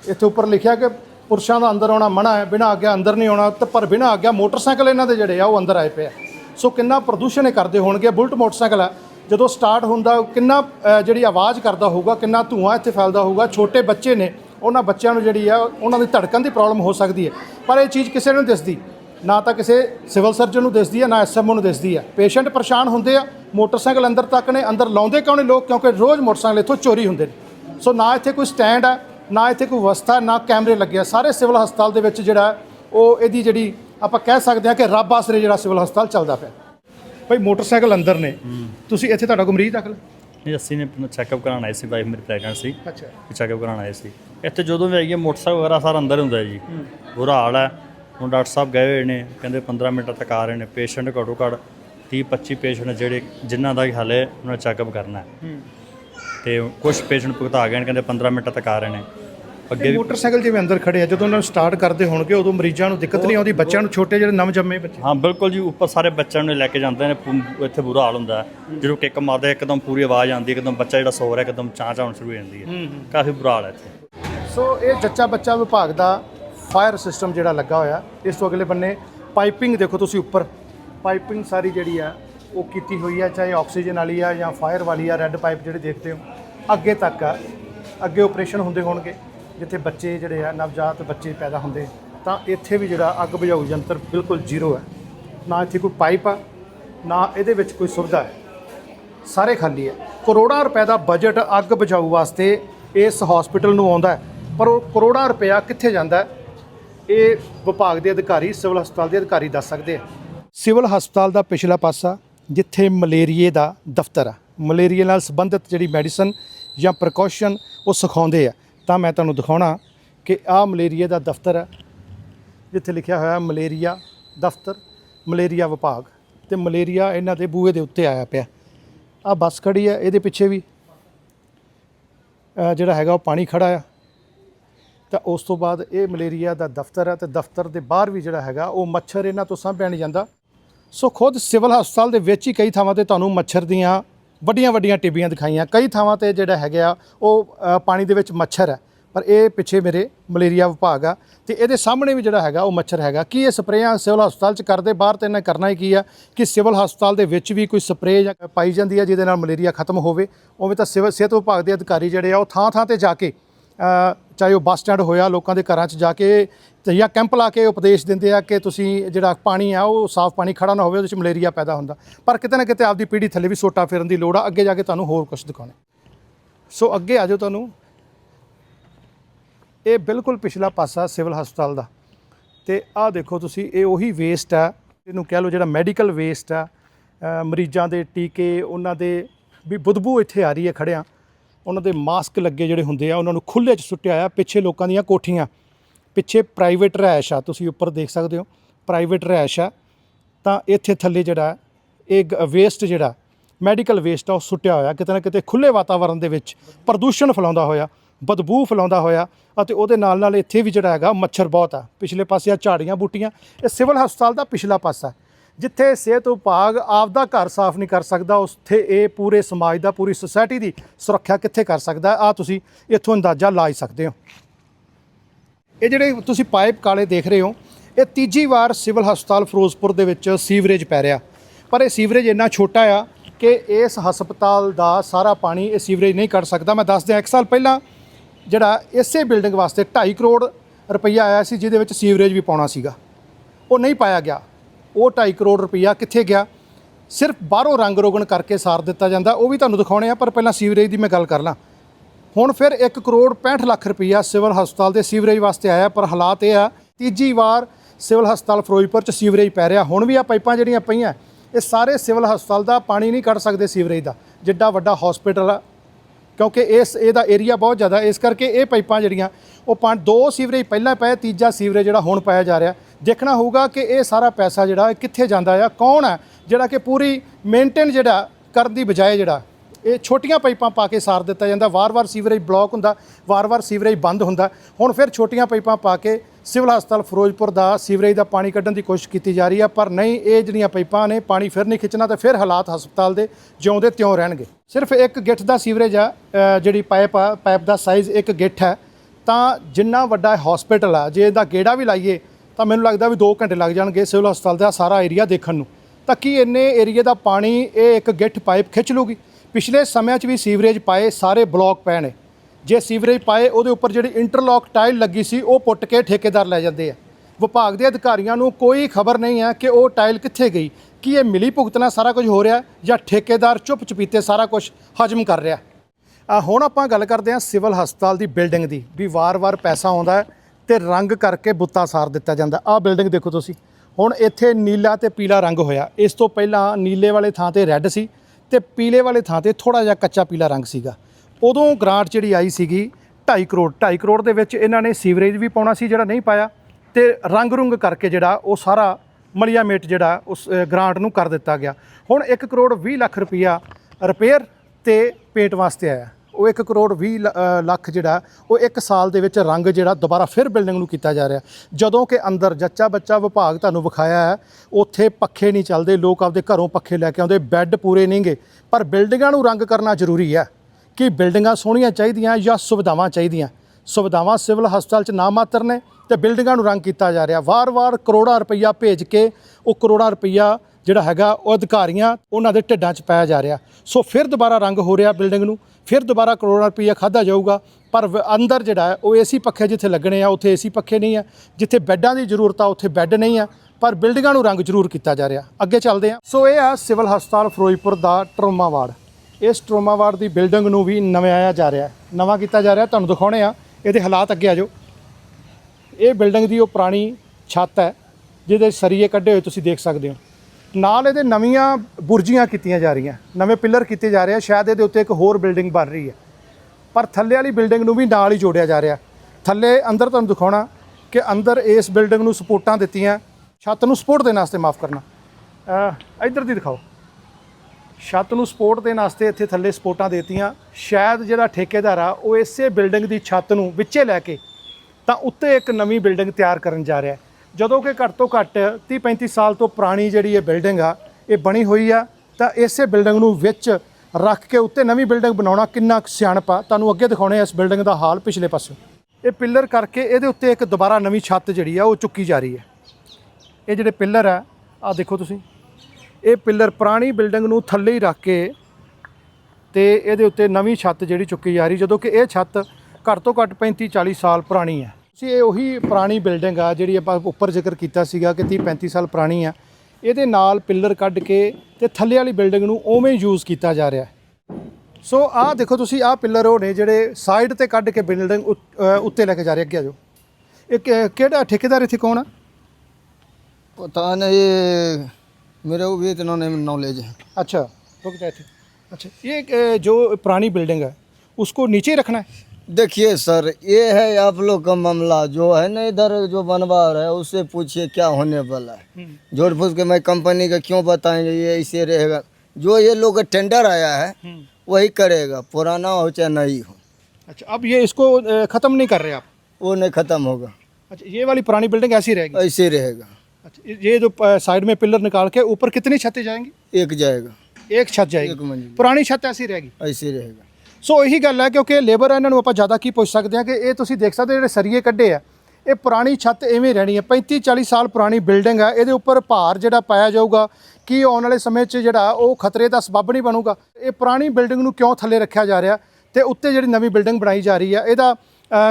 ਇੱਥੇ ਉੱਪਰ ਲਿਖਿਆ ਕਿ ਪੁਰਸ਼ਾਂ ਦਾ ਅੰਦਰ ਆਉਣਾ ਮਨਾ ਹੈ, ਬਿਨਾਂ ਆਗਿਆ ਅੰਦਰ ਨਹੀਂ ਆਉਣਾ, ਤੇ ਪਰ ਬਿਨਾਂ ਆਗਿਆ ਮੋਟਰਸਾਈਕਲ ਇਹਨਾਂ ਦੇ ਜਿਹੜੇ ਆ, ਉਹ ਅੰਦਰ ਆਏ ਪਏ ਆ। ਸੋ ਕਿੰਨਾ ਪ੍ਰਦੂਸ਼ਣ ਇਹ ਕਰਦੇ ਹੋਣਗੇ? ਬੁਲਟ ਮੋਟਰਸਾਈਕਲ ਹੈ ਜਦੋਂ ਸਟਾਰਟ ਹੁੰਦਾ, ਕਿੰਨਾ ਜਿਹੜੀ ਆਵਾਜ਼ ਕਰਦਾ ਹੋਊਗਾ, ਕਿੰਨਾ ਧੂਆਂ ਇੱਥੇ ਫੈਲਦਾ ਹੋਊਗਾ। ਛੋਟੇ ਬੱਚੇ ਨੇ, ਉਹਨਾਂ ਬੱਚਿਆਂ ਨੂੰ ਜਿਹੜੀ ਆ, ਉਹਨਾਂ ਦੀ ਧੜਕਣ ਦੀ ਪ੍ਰੋਬਲਮ ਹੋ ਸਕਦੀ ਹੈ। ਪਰ ਇਹ ਚੀਜ਼ ਕਿਸੇ ਨੂੰ ਨਹੀਂ ਦਿਸਦੀ। ਨਾ ਤਾਂ ਕਿਸੇ ਸਿਵਲ ਸਰਜਨ ਨੂੰ ਦਿਸਦੀ ਹੈ, ਨਾ ਐਸਐਮਓ ਨੂੰ ਦਿਸਦੀ ਹੈ। ਪੇਸ਼ੈਂਟ ਪਰੇਸ਼ਾਨ ਹੁੰਦੇ ਆ, ਮੋਟਰਸਾਈਕਲ ਅੰਦਰ ਤੱਕ ਨੇ, ਅੰਦਰ ਲਾਉਂਦੇ ਕਿਉਂ ਨੇ ਲੋਕ? ਕਿਉਂਕਿ ਰੋਜ਼ ਮੋਟਰਸਾਈਕਲ ਇੱਥੋਂ ਚੋਰੀ ਹੁੰਦੇ ਨੇ। ਸੋ ਨਾ ਇੱਥੇ ਕੋਈ ਸਟੈਂਡ ਹੈ ਨਾ ਇੱਥੇ ਕੋਈ ਵਿਵਸਥਾ, ਨਾ ਕੈਮਰੇ ਲੱਗੇ ਆ। ਸਾਰੇ ਸਿਵਲ ਹਸਪਤਾਲ ਦੇ ਵਿੱਚ ਜਿਹੜਾ, ਉਹ ਇਹਦੀ ਜਿਹੜੀ ਆਪਾਂ ਕਹਿ ਸਕਦੇ ਹਾਂ ਕਿ ਰੱਬ ਆਸਰੇ ਜਿਹੜਾ ਸਿਵਲ ਹਸਪਤਾਲ ਚੱਲਦਾ ਪਿਆ। ਭਾਈ ਮੋਟਰਸਾਈਕਲ ਅੰਦਰ ਨੇ। ਤੁਸੀਂ ਇੱਥੇ ਤੁਹਾਡਾ ਕੋਈ ਮਰੀਜ਼ ਦਾਖਲ? ਨਹੀਂ ਅਸੀਂ ਨੇ ਆਪਣਾ ਚੈੱਕਅਪ ਕਰਾਉਣ ਆਏ ਸੀ ਵਾਈਫ ਮੇਰੀ ਪ੍ਰੈਗਨੈਂਟ ਸੀ। ਅੱਛਾ। ਚੈੱਕਅਪ ਕਰਾਉਣ ਆਏ ਸੀ। ਇੱਥੇ ਜਦੋਂ ਵੀ ਆਈਏ ਮੋਟਰਸਾਈਕਲ ਵਗੈਰਾ ਸਾਰਾ ਅੰਦਰ ਹੁੰਦਾ ਜੀ। ਬੁਰਾ ਹਾਲ ਹੈ। ਹੁਣ ਡਾਕਟਰ ਸਾਹਿਬ ਗਏ ਹੋਏ ਨੇ ਕਹਿੰਦੇ 15 ਮਿੰਟ ਤੱਕ ਆ ਰਹੇ ਨੇ। ਪੇਸ਼ੈਂਟ ਘੱਟੋ ਘੱਟ 30 25 ਪੇਸ਼ੈਂਟ ਜਿਹੜੇ ਜਿਨ੍ਹਾਂ ਦਾ ਹਾਲੇ ਉਹਨਾਂ ਚੈੱਕਅਪ ਕਰਨਾ ਹੈ। ਤੇ ਕੁਝ ਪੇਸ਼ੈਂਟ ਭੁਗਤਾ ਗਏ ਨੇ ਕਹਿੰਦੇ 15 ਮਿੰਟ ਤੱਕ ਆ ਰਹੇ ਨੇ। ਅੱਗੇ ਵੀ ਮੋਟਰਸਾਈਕਲ ਜਿਵੇਂ ਅੰਦਰ ਖੜੇ ਆ ਜਦੋਂ ਉਹਨਾਂ ਨੂੰ ਸਟਾਰਟ ਕਰਦੇ ਹੋਣਗੇ ਉਦੋਂ ਮਰੀਜ਼ਾਂ ਨੂੰ ਦਿੱਕਤ ਨਹੀਂ ਆਉਂਦੀ ਬੱਚਿਆਂ ਨੂੰ ਛੋਟੇ ਜਿਹੜੇ ਨਵ ਜੰਮੇ ਬੱਚੇ। ਹਾਂ ਬਿਲਕੁਲ ਜੀ ਉੱਪਰ ਸਾਰੇ ਬੱਚਿਆਂ ਨੂੰ ਲੈ ਕੇ ਜਾਂਦੇ ਨੇ ਪੂ- ਇੱਥੇ ਬੁਰਾ ਹਾਲ ਹੁੰਦਾ। ਹੈ ਜਦੋਂ ਕਿੱਕ ਮਾਰਦੇ ਇੱਕਦਮ ਪੂਰੀ ਆਵਾਜ਼ ਆਉਂਦੀ ਹੈ ਇੱਕਦਮ ਬੱਚਾ ਜਿਹੜਾ ਸੋ ਰਿਹਾ ਇੱਕਦਮ ਚਾਂ ਚਾਂ ਸ਼ੁਰੂ ਹੋ ਜਾਂਦੀ ਹੈ। ਕਾਫੀ ਬੁਰਾ ਹਾਲ ਹੈ ਇੱਥੇ। ਸੋ ਇਹ ਜੱਚਾ ਬੱਚਾ ਵਿਭਾਗ ਦਾ ਫਾਇਰ ਸਿਸਟਮ ਜਿਹੜਾ ਲੱਗਾ ਹੋਇਆ ਇਸ ਤੋਂ ਅਗਲੇ ਬੰਨੇ ਪਾਈਪਿੰਗ ਦੇਖੋ ਤੁਸੀਂ ਉੱਪਰ। ਪਾਈਪਿੰਗ ਸਾਰੀ ਜਿਹੜੀ ਆ ਉਹ ਕੀਤੀ ਹੋਈ ਆ ਚਾਹੇ ਆਕਸੀਜਨ ਵਾਲੀ ਆ ਜਾਂ ਫਾਇਰ ਵਾਲੀ ਆ ਰੈੱਡ ਪਾਈਪ ਜਿਹੜੇ ਦੇਖਦੇ ਹੋ ਅੱਗੇ ਤੱਕ ਆ। ਅੱਗੇ ਆਪਰੇਸ਼ਨ ਹੁੰਦੇ ਹੋਣਗੇ। ਜਿੱਥੇ ਬੱਚੇ ਜਿਹੜੇ ਆ, ਨਵਜਾਤ ਬੱਚੇ ਪੈਦਾ ਹੁੰਦੇ, ਤਾਂ ਇੱਥੇ ਵੀ ਜਿਹੜਾ ਅੱਗ ਬੁਝਾਊ ਯੰਤਰ ਬਿਲਕੁਲ ਜ਼ੀਰੋ ਹੈ। ਨਾ ਇੱਥੇ ਕੋਈ ਪਾਈਪ ਆ, ਨਾ ਇਹਦੇ ਵਿੱਚ ਕੋਈ ਸੁਵਿਧਾ ਹੈ। ਸਾਰੇ ਖਾਲੀ ਹੈ। ਕਰੋੜਾਂ ਰੁਪਏ ਦਾ ਬਜਟ ਅੱਗ ਬੁਝਾਊ ਵਾਸਤੇ ਇਸ ਹਸਪੀਟਲ ਨੂੰ ਆਉਂਦਾ ਹੈ। ਪਰ ਉਹ ਕਰੋੜਾਂ ਰੁਪਇਆ ਕਿੱਥੇ ਜਾਂਦਾ ਹੈ? ਇਹ ਵਿਭਾਗ ਦੇ ਅਧਿਕਾਰੀ, ਸਿਵਲ ਹਸਪਤਾਲ ਦੇ ਅਧਿਕਾਰੀ ਦੱਸ ਸਕਦੇ ਆ। ਸਿਵਲ ਹਸਪਤਾਲ ਦਾ ਪਿਛਲਾ ਪਾਸਾ, ਜਿੱਥੇ ਮਲੇਰੀਏ ਦਾ ਦਫ਼ਤਰ ਆ। ਮਲੇਰੀਏ ਨਾਲ ਸੰਬੰਧਿਤ ਜਿਹੜੀ ਮੈਡੀਸਨ ਜਾਂ ਪ੍ਰੀਕਾਸ਼ਨ ਉਹ ਸਿਖਾਉਂਦੇ ਆ। ਤਾਂ ਮੈਂ ਤੁਹਾਨੂੰ ਦਿਖਾਉਣਾ ਕਿ ਆਹ ਮਲੇਰੀਆ ਦਾ ਦਫ਼ਤਰ ਹੈ, ਜਿੱਥੇ ਲਿਖਿਆ ਹੋਇਆ ਮਲੇਰੀਆ ਦਫ਼ਤਰ, ਮਲੇਰੀਆ ਵਿਭਾਗ ਤੇ ਮਲੇਰੀਆ ਇਹਨਾਂ ਦੇ ਬੂਹੇ ਦੇ ਉੱਤੇ ਆਇਆ ਪਿਆ। ਆ ਬੱਸ ਖੜੀ ਹੈ, ਇਹਦੇ ਪਿੱਛੇ ਵੀ। ਜਿਹੜਾ ਹੈਗਾ ਉਹ ਪਾਣੀ ਖੜਾ ਆ। ਤਾਂ ਉਸ ਤੋਂ ਬਾਅਦ ਇਹ ਮਲੇਰੀਆ ਦਾ ਦਫ਼ਤਰ ਹੈ ਤੇ ਦਫ਼ਤਰ ਦੇ ਬਾਹਰ ਵੀ ਜਿਹੜਾ ਹੈਗਾ ਉਹ ਮੱਛਰ ਇਹਨਾਂ ਤੋਂ ਸਾਂਭਿਆ ਨਹੀਂ ਜਾਂਦਾ। ਸੋ ਖੁਦ ਸਿਵਲ ਹਸਪਤਾਲ ਦੇ ਵਿੱਚ ਹੀ ਕਈ ਥਾਵਾਂ ਤੇ ਤੁਹਾਨੂੰ ਮੱਛਰ ਦੀਆਂ ਵੱਡੀਆਂ ਵੱਡੀਆਂ ਟਿੱਬੀਆਂ ਦਿਖਾਈਆਂ। ਕਈ ਥਾਵਾਂ ਤੇ ਜਿਹੜਾ ਹੈਗਾ ਉਹ ਪਾਣੀ ਦੇ ਵਿੱਚ ਮੱਛਰ ਹੈ। ਪਰ ਇਹ ਪਿੱਛੇ ਮੇਰੇ ਮਲੇਰੀਆ ਵਿਭਾਗ ਆ ਤੇ ਇਹਦੇ ਸਾਹਮਣੇ ਵੀ ਜਿਹੜਾ ਹੈਗਾ, ਉਹ ਮੱਛਰ ਹੈਗਾ। ਕੀ ਇਹ ਸਪਰੇਆਂ ਸਿਵਲ ਹਸਪਤਾਲ 'ਚ ਕਰਦੇ, ਬਾਹਰ ਤੇ ਇਹਨਾਂ ਕਰਨਾ ਹੀ ਕੀ ਆ? ਕਿ ਸਿਵਲ ਹਸਪਤਾਲ ਦੇ ਵਿੱਚ ਵੀ ਕੋਈ ਸਪਰੇਅ ਜਾਂ ਪਾਈ ਜਾਂਦੀ ਹੈ ਜਿਹਦੇ ਨਾਲ ਮਲੇਰੀਆ ਖਤਮ ਹੋਵੇ। ਉਵੇਂ ਤਾਂ ਸਿਵਲ, ਸਿਹਤ ਵਿਭਾਗ ਦੇ ਅਧਿਕਾਰੀ ਜਿਹੜੇ ਆ, ਉਹ ਥਾਂ ਥਾਂ ਤੇ ਜਾ ਕੇ ਚਾਹੇ ਉਹ ਬੱਸ ਸਟੈਂਡ ਹੋਇਆ, ਲੋਕਾਂ ਦੇ ਘਰਾਂ 'ਚ ਜਾ ਕੇ ਤੇ ਜਾਂ ਕੈਂਪ ਲਾ ਕੇ ਉਪਦੇਸ਼ ਦਿੰਦੇ ਆ ਕਿ ਤੁਸੀਂ ਜਿਹੜਾ ਪਾਣੀ ਆ, ਉਹ ਸਾਫ਼ ਪਾਣੀ ਖੜਾ ਨਾ ਹੋਵੇ, ਉਹਦੇ 'ਚ ਮਲੇਰੀਆ ਪੈਦਾ ਹੁੰਦਾ। ਪਰ ਕਿਤੇ ਨਾ ਕਿਤੇ ਆਪਦੀ ਪੀੜ੍ਹੀ ਥੱਲੇ ਵੀ ਸੋਟਾ ਫੇਰਨ ਦੀ ਲੋੜ ਆ, ਅੱਗੇ ਜਾ ਕੇ ਤੁਹਾਨੂੰ ਹੋਰ ਕੁਝ ਦਿਖਾਉਣੇ। ਸੋ ਅੱਗੇ ਆ ਜਾਓ ਤੁਹਾਨੂੰ। ਇਹ ਬਿਲਕੁਲ ਪਿਛਲਾ ਪਾਸਾ ਸਿਵਲ ਹਸਪਤਾਲ ਦਾ। ਤੇ ਆਹ ਦੇਖੋ ਤੁਸੀਂ, ਇਹ ਉਹੀ ਵੇਸਟ ਆ ਇਹਨੂੰ ਕਹਿ ਲਓ ਜਿਹੜਾ ਮੈਡੀਕਲ ਵੇਸਟ ਆ। ਮਰੀਜ਼ਾਂ ਦੇ ਟੀਕੇ, ਉਹਨਾਂ ਦੇ ਵੀ ਬਦਬੂ ਇੱਥੇ ਆ ਰਹੀ ਹੈ ਖੜਿਆਂ। ਉਹਨਾਂ ਦੇ ਮਾਸਕ ਲੱਗੇ ਜਿਹੜੇ ਹੁੰਦੇ ਆ, ਉਹਨਾਂ ਨੂੰ ਖੁੱਲ੍ਹੇ 'ਚ ਸੁੱਟਿਆ ਆ, ਪਿੱਛੇ ਲੋਕਾਂ ਦੀਆਂ ਕੋਠੀਆਂ। ਪਿੱਛੇ ਪ੍ਰਾਈਵੇਟ ਰਿਹਾਇਸ਼ ਆ, ਤੁਸੀਂ ਉੱਪਰ ਦੇਖ ਸਕਦੇ ਹੋ ਪ੍ਰਾਈਵੇਟ ਰਿਹਾਇਸ਼ ਆ। ਤਾਂ ਇੱਥੇ ਥੱਲੇ ਜਿਹੜਾ, ਇਹ ਵੇਸਟ ਜਿਹੜਾ ਮੈਡੀਕਲ ਵੇਸਟ ਆ, ਉਹ ਸੁੱਟਿਆ ਹੋਇਆ, ਕਿਤੇ ਨਾ ਕਿਤੇ ਖੁੱਲੇ ਵਾਤਾਵਰਨ ਦੇ ਵਿੱਚ ਪ੍ਰਦੂਸ਼ਣ ਫੈਲਾਉਂਦਾ ਹੋਇਆ, ਬਦਬੂ ਫੈਲਾਉਂਦਾ ਹੋਇਆ, ਅਤੇ ਉਹਦੇ ਨਾਲ ਨਾਲ ਇੱਥੇ ਵੀ ਜਿਹੜਾ ਹੈਗਾ, ਮੱਛਰ ਬਹੁਤ ਆ। ਪਿਛਲੇ ਪਾਸੇ ਆ ਝਾੜੀਆਂ, ਬੂਟੀਆਂ, ਇਹ ਸਿਵਲ ਹਸਪਤਾਲ ਦਾ ਪਿਛਲਾ ਪਾਸਾ। ਜਿੱਥੇ ਸਿਹਤ ਵਿਭਾਗ ਆਪਦਾ ਘਰ ਸਾਫ਼ ਨਹੀਂ ਕਰ ਸਕਦਾ, ਉੱਥੇ ਇਹ ਪੂਰੇ ਸਮਾਜ ਦਾ, ਪੂਰੀ ਸੁਸਾਇਟੀ ਦੀ ਸੁਰੱਖਿਆ ਕਿੱਥੇ ਕਰ ਸਕਦਾ ਆ ਤੁਸੀਂ ਇੱਥੋਂ ਅੰਦਾਜ਼ਾ ਲਾ ਹੀ ਸਕਦੇ ਹੋ। ਇਹ ਜਿਹੜੇ ਤੁਸੀਂ ਪਾਈਪ ਕਾਲੇ ਦੇਖ ਰਹੇ ਹੋ, ਇਹ ਤੀਜੀ ਵਾਰ ਸਿਵਲ ਹਸਪਤਾਲ ਫਿਰੋਜ਼ਪੁਰ ਦੇ ਵਿੱਚ ਸੀਵਰੇਜ ਪੈ ਰਿਹਾ। ਪਰ ਇਹ ਸੀਵਰੇਜ ਇੰਨਾ ਛੋਟਾ ਆ ਕਿ ਇਸ ਹਸਪਤਾਲ ਦਾ ਸਾਰਾ ਪਾਣੀ ਇਹ ਸੀਵਰੇਜ ਨਹੀਂ ਕੱਢ ਸਕਦਾ। ਮੈਂ ਦੱਸ ਦਿਆਂ, ਇੱਕ ਸਾਲ ਪਹਿਲਾਂ ਜਿਹੜਾ ਇਸੇ ਬਿਲਡਿੰਗ ਵਾਸਤੇ 2.5 ਕਰੋੜ ਰੁਪਈਆ ਆਇਆ ਸੀ, ਜਿਹਦੇ ਵਿੱਚ ਸੀਵਰੇਜ ਵੀ ਪਾਉਣਾ ਸੀਗਾ। ਉਹ ਨਹੀਂ ਪਾਇਆ ਗਿਆ। ਉਹ 2.5 ਕਰੋੜ ਰੁਪਈਆ ਕਿੱਥੇ ਗਿਆ? ਸਿਰਫ ਬਾਹਰੋਂ ਰੰਗ ਰੋਗਣ ਕਰਕੇ ਸਾਰ ਦਿੱਤਾ ਜਾਂਦਾ। ਉਹ ਵੀ ਤੁਹਾਨੂੰ ਦਿਖਾਉਣੇ ਆ, ਪਰ ਪਹਿਲਾਂ ਸੀਵਰੇਜ ਦੀ ਮੈਂ ਗੱਲ ਕਰ ਲਾਂ। ਹੁਣ ਫਿਰ 1 ਕਰੋੜ 65 ਲੱਖ ਰੁਪਈਆ ਸਿਵਲ ਹਸਪਤਾਲ ਦੇ ਸੀਵਰੇਜ ਵਾਸਤੇ ਆਇਆ, ਪਰ ਹਾਲਾਤ ਇਹ ਆ, ਤੀਜੀ ਵਾਰ ਸਿਵਲ ਹਸਪਤਾਲ ਫਿਰੋਜ਼ਪੁਰ ਚ ਸੀਵਰੇਜ ਪੈ ਰਿਹਾ। ਹੁਣ ਵੀ ਆ ਪਾਈਪਾਂ ਜਿਹੜੀਆਂ ਪਈਆਂ, ਇਹ ਸਾਰੇ ਸਿਵਲ ਹਸਪਤਾਲ ਦਾ ਪਾਣੀ ਨਹੀਂ ਕੱਢ ਸਕਦੇ ਸੀਵਰੇਜ ਦਾ, ਜਿੱਡਾ ਵੱਡਾ ਹਸਪੀਟਲ ਆ। ਕਿਉਂਕਿ ਇਸ, ਇਹਦਾ ਏਰੀਆ ਬਹੁਤ ਜ਼ਿਆਦਾ, ਇਸ ਕਰਕੇ ਇਹ ਪਾਈਪਾਂ ਜਿਹੜੀਆਂ, ਉਹ ਪੰਜ, ਦੋ ਸੀਵਰੇਜ ਪਹਿਲਾਂ ਪਏ, ਤੀਜਾ ਸੀਵਰੇਜ ਜਿਹੜਾ ਹੁਣ ਪਾਇਆ ਜਾ ਰਿਹਾ। ਦੇਖਣਾ ਹੋਊਗਾ ਕਿ ਇਹ ਸਾਰਾ ਪੈਸਾ ਜਿਹੜਾ ਕਿੱਥੇ ਜਾਂਦਾ ਆ, ਕੌਣ ਆ, ਜਿਹੜਾ ਕਿ ਪੂਰੀ ਮੇਨਟੇਨ ਜਿਹੜਾ ਕਰਨ ਦੀ ਬਜਾਏ ਜਿਹੜਾ ਇਹ ਛੋਟੀਆਂ ਪਾਈਪਾਂ ਪਾ ਕੇ ਸਾਰ ਦਿੱਤਾ ਜਾਂਦਾ। ਵਾਰ-ਵਾਰ ਸੀਵਰੇਜ ਬਲੌਕ ਹੁੰਦਾ, ਵਾਰ-ਵਾਰ ਸੀਵਰੇਜ ਬੰਦ ਹੁੰਦਾ। ਹੁਣ ਫਿਰ ਛੋਟੀਆਂ ਪਾਈਪਾਂ ਪਾ ਕੇ ਸਿਵਲ ਹਸਪਤਾਲ ਫਿਰੋਜ਼ਪੁਰ ਦਾ ਸੀਵਰੇਜ ਦਾ ਪਾਣੀ ਕੱਢਣ ਦੀ ਕੋਸ਼ਿਸ਼ ਕੀਤੀ ਜਾ ਰਹੀ ਹੈ, ਪਰ ਨਹੀਂ, ਇਹ ਜਿਹੜੀਆਂ ਪਾਈਪਾਂ ਨੇ, ਪਾਣੀ ਫਿਰ ਨਹੀਂ ਖਿੱਚਣਾ ਤੇ ਫਿਰ ਹਾਲਾਤ ਹਸਪਤਾਲ ਦੇ ਜਿਉਂਦੇ ਤਿਉਂ ਰਹਿਣਗੇ। ਸਿਰਫ ਇੱਕ ਗਿੱਠ ਦਾ ਸੀਵਰੇਜ ਆ ਜਿਹੜੀ ਪਾਈਪ ਆ, ਪਾਈਪ ਦਾ ਸਾਈਜ਼ ਇੱਕ ਗਿੱਠ ਹੈ, ਤਾਂ ਜਿੰਨਾ ਵੱਡਾ ਹਸਪੀਟਲ ਆ, ਜੇ ਇਹਦਾ ਗੇੜਾ ਵੀ ਲਾਈਏ, ਤਾਂ ਮੈਨੂੰ ਲੱਗਦਾ ਵੀ 2 ਘੰਟੇ ਲੱਗ ਜਾਣਗੇ ਸਿਵਲ ਹਸਪਤਾਲ ਦਾ ਸਾਰਾ ਏਰੀਆ ਦੇਖਣ ਨੂੰ। ਤਾਂ ਕੀ ਇੰਨੇ ਏਰੀਏ ਦਾ ਪਾਣੀ ਇਹ ਇੱਕ ਗਿੱਠ ਪਾਈਪ ਖਿੱਚ ਲੂਗੀ ਪਿਛਲੇ ਸਮਿਆਂ 'ਚ ਵੀ ਸੀਵਰੇਜ ਪਾਏ ਸਾਰੇ ਬਲੌਕ ਪਏ ਨੇ। ਜੇ ਸੀਵਰੇਜ ਪਾਏ, ਉਹਦੇ ਉੱਪਰ ਜਿਹੜੀ ਇੰਟਰਲੌਕ ਟਾਈਲ ਲੱਗੀ ਸੀ, ਉਹ ਪੁੱਟ ਕੇ ਠੇਕੇਦਾਰ ਲੈ ਜਾਂਦੇ ਆ। ਵਿਭਾਗ ਦੇ ਅਧਿਕਾਰੀਆਂ ਨੂੰ ਕੋਈ ਖਬਰ ਨਹੀਂ ਹੈ ਕਿ ਉਹ ਟਾਈਲ ਕਿੱਥੇ ਗਈ, ਕੀ ਇਹ ਮਿਲੀ ਭੁਗਤਣਾ ਸਾਰਾ ਕੁਝ ਹੋ ਰਿਹਾ ਜਾਂ ਠੇਕੇਦਾਰ ਚੁੱਪ ਚਪੀਤੇ ਸਾਰਾ ਕੁਝ ਹਜਮ ਕਰ ਰਿਹਾ। ਆ, ਹੁਣ ਆਪਾਂ ਗੱਲ ਕਰਦੇ ਹਾਂ ਸਿਵਲ ਹਸਪਤਾਲ ਦੀ ਬਿਲਡਿੰਗ ਦੀ, ਵੀ ਵਾਰ-ਵਾਰ ਪੈਸਾ ਆਉਂਦਾ ਹੈ ਤੇ ਰੰਗ ਕਰਕੇ ਬੁੱਤਾ ਸਾਰ ਦਿੱਤਾ ਜਾਂਦਾ। ਆਹ ਬਿਲਡਿੰਗ ਦੇਖੋ ਤੁਸੀਂ। ਹੁਣ ਇੱਥੇ ਨੀਲਾ ਤੇ ਪੀਲਾ ਰੰਗ ਹੋਇਆ। ਇਸ ਤੋਂ ਪਹਿਲਾਂ ਨੀਲੇ ਵਾਲੇ ਥਾਂ ਤੇ ਰੈੱਡ ਸੀ। ਤੇ ਪੀਲੇ ਵਾਲੇ ਥਾਂ ਤੇ ਥੋੜਾ ਜਿਹਾ ਕੱਚਾ ਪੀਲਾ ਰੰਗ ਸੀਗਾ। ਉਦੋਂ ਗ੍ਰਾਂਟ ਜਿਹੜੀ ਆਈ ਸੀਗੀ 2.5 ਕਰੋੜ 2.5 ਕਰੋੜ ਦੇ ਵਿੱਚ ਇਹਨਾਂ ਨੇ ਸੀਵਰੇਜ ਵੀ ਪਾਉਣਾ ਸੀ ਜਿਹੜਾ ਨਹੀਂ ਪਾਇਆ ਤੇ ਰੰਗ ਰੁੰਗ ਕਰਕੇ ਜਿਹੜਾ ਉਹ ਸਾਰਾ ਮਲੀਆ ਮੇਟ ਜਿਹੜਾ ਉਸ ਅ, ਗ੍ਰਾਂਟ ਨੂੰ ਕਰ ਦਿੱਤਾ ਗਿਆ। ਹੁਣ 1 ਕਰੋੜ 20 ਲੱਖ ਰੁਪਈਆ ਰਿਪੇਅਰ ਤੇ ਪੇਟ ਵਾਸਤੇ ਆਇਆ। ਉਹ 1 ਕਰੋੜ 20 ਲ- ਲੱਖ ਜਿਹੜਾ, ਉਹ 1 ਸਾਲ ਦੇ ਵਿੱਚ ਰੰਗ ਜਿਹੜਾ ਦੁਬਾਰਾ ਫਿਰ ਬਿਲਡਿੰਗ ਨੂੰ ਕੀਤਾ ਜਾ ਰਿਹਾ। ਜਦੋਂ ਕਿ ਅੰਦਰ ਜੱਚਾ ਬੱਚਾ ਵਿਭਾਗ ਤੁਹਾਨੂੰ ਵਿਖਾਇਆ ਹੈ, ਉੱਥੇ ਪੱਖੇ ਨਹੀਂ ਚੱਲਦੇ, ਲੋਕ ਆਪਦੇ ਘਰੋਂ ਪੱਖੇ ਲੈ ਕੇ ਆਉਂਦੇ, ਬੈੱਡ ਪੂਰੇ ਨਹੀਂਗੇ ਪਰ ਬਿਲਡਿੰਗਾਂ ਨੂੰ ਰੰਗ ਕਰਨਾ ਜ਼ਰੂਰੀ ਹੈ ਕਿ ਬਿਲਡਿੰਗਾਂ ਸੋਹਣੀਆਂ ਚਾਹੀਦੀਆਂ ਜਾਂ ਸੁਵਿਧਾਵਾਂ ਚਾਹੀਦੀਆਂ। ਸੁਵਿਧਾਵਾਂ ਸਿਵਲ ਹਸਪਤਾਲ 'ਚ ਨਾ ਮਾਤਰ ਨੇ ਤੇ ਬਿਲਡਿੰਗਾਂ ਨੂੰ ਰੰਗ ਕੀਤਾ ਜਾ ਰਿਹਾ। ਵਾਰ-ਵਾਰ ਕਰੋੜਾਂ ਰੁਪਈਆ ਭੇਜ ਕੇ ਉਹ ਕਰੋੜਾਂ ਰੁਪਈਆ ਜਿਹੜਾ ਹੈਗਾ, ਉਹ ਅਧਿਕਾਰੀਆਂ ਉਹਨਾਂ ਦੇ ਢਿੱਡਾਂ 'ਚ ਪਾਇਆ ਜਾ ਰਿਹਾ। ਸੋ ਫਿਰ ਦੁਬਾਰਾ ਰੰਗ ਹੋ ਰਿਹਾ ਬਿਲਡਿੰਗ ਨੂੰ, ਫਿਰ ਦੁਬਾਰਾ ਕਰੋੜਾਂ ਰੁਪਈਆ ਖਾਦਾ ਜਾਊਗਾ। ਪਰ ਅੰਦਰ ਜਿਹੜਾ ਹੈ, ਉਹ ਏਸੀ ਪੱਖੇ ਜਿੱਥੇ ਲੱਗਣੇ ਆ, ਉੱਥੇ ਏਸੀ ਪੱਖੇ ਨਹੀਂ ਆ। ਜਿੱਥੇ ਬੈੱਡਾਂ ਦੀ ਜ਼ਰੂਰਤ ਆ, ਉੱਥੇ ਬੈੱਡ ਨਹੀਂ ਆ। ਪਰ ਬਿਲਡਿੰਗਾਂ ਨੂੰ ਰੰਗ ਜ਼ਰੂਰ ਕੀਤਾ ਜਾ ਰਿਹਾ। ਅੱਗੇ ਚੱਲਦੇ ਆ ਸੋ ਇਹ ਆ ਸਿਵਲ ਹਸਪਤਾਲ ਫਿਰੋਜ਼ਪੁਰ ਦਾ ਟਰੋਮਾ ਵਾਰਡ। ਇਸ ਟਰੋਮਾ ਵਾਰਡ ਦੀ ਬਿਲਡਿੰਗ ਨੂੰ ਵੀ ਨਵਿਆਇਆ ਜਾ ਰਿਹਾ। ਨਵਾਂ ਕੀਤਾ ਜਾ ਰਿਹਾ, ਤੁਹਾਨੂੰ ਦਿਖਾਉਣੇ ਆ ਇਹਦੇ ਹਾਲਾਤ ਅੱਗੇ ਆ ਜਾਓ। ਇਹ ਬਿਲਡਿੰਗ ਦੀ ਉਹ ਪੁਰਾਣੀ ਛੱਤ ਹੈ, ਜਿਹਦੇ ਸਰੀਏ ਕੱਢੇ ਹੋਏ ਤੁਸੀਂ ਦੇਖ ਸਕਦੇ ਹੋ। ਨਾਲ ਇਹਦੇ ਨਵੀਆਂ ਬੁਰਜੀਆਂ ਕੀਤੀਆਂ ਜਾ ਰਹੀਆਂ, ਨਵੇਂ ਪਿੱਲਰ ਕੀਤੇ ਜਾ ਰਹੇ ਆ, ਸ਼ਾਇਦ ਇਹਦੇ ਉੱਤੇ ਇੱਕ ਹੋਰ ਬਿਲਡਿੰਗ ਬਣ ਰਹੀ ਹੈ। ਪਰ ਥੱਲੇ ਵਾਲੀ ਬਿਲਡਿੰਗ ਨੂੰ ਵੀ ਨਾਲ ਹੀ ਜੋੜਿਆ ਜਾ ਰਿਹਾ। ਥੱਲੇ ਅੰਦਰ ਤੁਹਾਨੂੰ ਦਿਖਾਉਣਾ ਕਿ ਅੰਦਰ ਇਸ ਬਿਲਡਿੰਗ ਨੂੰ ਸਪੋਰਟਾਂ ਦਿੱਤੀਆਂ, ਛੱਤ ਨੂੰ ਸਪੋਰਟ ਦੇਣ ਵਾਸਤੇ ਮਾਫ ਕਰਨਾ। ਇੱਧਰ ਦੀ ਦਿਖਾਓ। ਛੱਤ ਨੂੰ ਸਪੋਰਟ ਦੇਣ ਵਾਸਤੇ ਇੱਥੇ ਥੱਲੇ ਸਪੋਰਟਾਂ ਦੇਤੀਆਂ। ਸ਼ਾਇਦ ਜਿਹੜਾ ਠੇਕੇਦਾਰ ਆ, ਉਹ ਇਸੇ ਬਿਲਡਿੰਗ ਦੀ ਛੱਤ ਨੂੰ ਵਿੱਚੇ ਲੈ ਕੇ ਤਾਂ ਉੱਤੇ ਇੱਕ ਨਵੀਂ ਬਿਲਡਿੰਗ ਤਿਆਰ ਕਰਨ ਜਾ ਰਿਹਾ। ਹੈ। ਜਦੋਂ ਕਿ ਘੱਟ ਤੋਂ ਘੱਟ 30 35 ਸਾਲ ਤੋਂ ਪੁਰਾਣੀ ਜਿਹੜੀ ਇਹ ਬਿਲਡਿੰਗ ਆ, ਇਹ ਬਣੀ ਹੋਈ ਆ, ਤਾਂ ਇਸੇ ਬਿਲਡਿੰਗ ਨੂੰ ਵਿੱਚ ਰੱਖ ਕੇ ਉੱਤੇ ਨਵੀਂ ਬਿਲਡਿੰਗ ਬਣਾਉਣਾ ਕਿੰਨਾ ਕੁ ਸਿਆਣਪ ਆ, ਤੁਹਾਨੂੰ ਅੱਗੇ ਦਿਖਾਉਣੇ ਇਸ ਬਿਲਡਿੰਗ ਦਾ ਹਾਲ ਪਿਛਲੇ ਪਾਸੇ। ਇਹ ਪਿੱਲਰ ਕਰਕੇ ਇਹਦੇ ਉੱਤੇ ਇੱਕ ਦੁਬਾਰਾ ਨਵੀਂ ਛੱਤ ਜਿਹੜੀ ਆ, ਉਹ ਚੁੱਕੀ ਜਾ ਰਹੀ ਹੈ। ਇਹ ਜਿਹੜੇ ਪਿੱਲਰ ਆ ਆ ਦੇਖੋ ਤੁਸੀਂ। ਇਹ ਪਿੱਲਰ ਪੁਰਾਣੀ ਬਿਲਡਿੰਗ ਨੂੰ ਥੱਲੇ ਹੀ ਰੱਖ ਕੇ ਤੇ ਇਹਦੇ ਉੱਤੇ ਨਵੀਂ ਛੱਤ ਜਿਹੜੀ ਚੁੱਕੀ ਜਾ ਰਹੀ, ਜਦੋਂ ਕਿ ਇਹ ਛੱਤ ਘੱਟ ਤੋਂ ਘੱਟ 35 40 ਸਾਲ ਪੁਰਾਣੀ ਹੈ। ਤੁਸੀਂ ਇਹ ਉਹੀ ਪੁਰਾਣੀ ਬਿਲਡਿੰਗ ਆ ਜਿਹੜੀ ਆਪਾਂ ਉੱਪਰ ਜ਼ਿਕਰ ਕੀਤਾ ਸੀਗਾ ਕਿ 30 35 ਸਾਲ ਪੁਰਾਣੀ ਆ ਇਹਦੇ ਨਾਲ ਪਿੱਲਰ ਕੱਢ ਕੇ ਤੇ ਥੱਲੇ ਵਾਲੀ ਬਿਲਡਿੰਗ ਨੂੰ ਉਵੇਂ ਯੂਜ਼ ਕੀਤਾ ਜਾ ਰਿਹਾ ਹੈ ਸੋ ਆਹ ਦੇਖੋ ਤੁਸੀਂ ਆਹ ਪਿੱਲਰ ਉਹ ਨੇ ਜਿਹੜੇ ਸਾਈਡ ਤੇ ਕੱਢ ਕੇ ਬਿਲਡਿੰਗ ਉੱਤੇ ਲੈ ਕੇ ਜਾ ਰਹੇ ਅੱਗੇ ਆ ਜਾਓ ਇਹ ਕਿ- ਕਿਹੜਾ ਠੇਕੇਦਾਰ ਇੱਥੇ ਕੌਣ ਆ पता नहीं ये मेरे को भी इतना नहीं नॉलेज है अच्छा रुक जाए थे अच्छा ये अ, जो पुरानी बिल्डिंग है उसको नीचे ही रखना है देखिए सर ये है आप लोग का मामला जो है ना इधर जो बनवा रहा है उससे पूछिए क्या होने वाला है। हम्म। झूठ फूस के मैं कंपनी का क्यों बताएँगे ये ऐसे रहेगा। जो ये लोग टेंडर आया है हम्म। वही करेगा पुराना हो चाहे नहीं हो। अच्छा अब ये इसको ख़त्म नहीं कर रहे आप? वो नहीं ख़त्म होगा। अच्छा ये वाली पुरानी बिल्डिंग ऐसी रहेगी? ऐसे रहेगा। अच्छा ये जो साइड में पिलर निकाल के ऊपर कितनी छतें जाएँगी? एक जाएगा। एक छत जाएगी। पुरानी छत ऐसी रहेगी? ऐसी रहेगा। ਸੋ ਇਹੀ ਗੱਲ ਹੈ ਕਿਉਂਕਿ ਲੇਬਰ ਇਹਨਾਂ ਨੂੰ ਆਪਾਂ ਜ਼ਿਆਦਾ ਕੀ ਪੁੱਛ ਸਕਦੇ ਹਾਂ ਕਿ ਇਹ ਤੁਸੀਂ ਦੇਖ ਸਕਦੇ ਹੋ ਜਿਹੜੇ ਸਰੀਏ ਕੱਢੇ ਆ, ਇਹ ਪੁਰਾਣੀ ਛੱਤ ਐਵੇਂ ਰਹਿਣੀ ਹੈ। 35 40 ਸਾਲ ਪੁਰਾਣੀ ਬਿਲਡਿੰਗ ਹੈ ਇਹਦੇ ਉੱਪਰ ਭਾਰ ਜਿਹੜਾ ਪਾਇਆ ਜਾਊਗਾ, ਕੀ ਆਉਣ ਵਾਲੇ ਸਮੇਂ 'ਚ ਜਿਹੜਾ ਉਹ ਖਤਰੇ ਦਾ ਸਬੱਬ ਨਹੀਂ ਬਣੂਗਾ। ਇਹ ਪੁਰਾਣੀ ਬਿਲਡਿੰਗ ਨੂੰ ਕਿਉਂ ਥੱਲੇ ਰੱਖਿਆ ਜਾ ਰਿਹਾ ਤੇ ਉੱਤੇ ਜਿਹੜੀ ਨਵੀਂ ਬਿਲਡਿੰਗ ਬਣਾਈ ਜਾ ਰਹੀ ਹੈ ਇਹਦਾ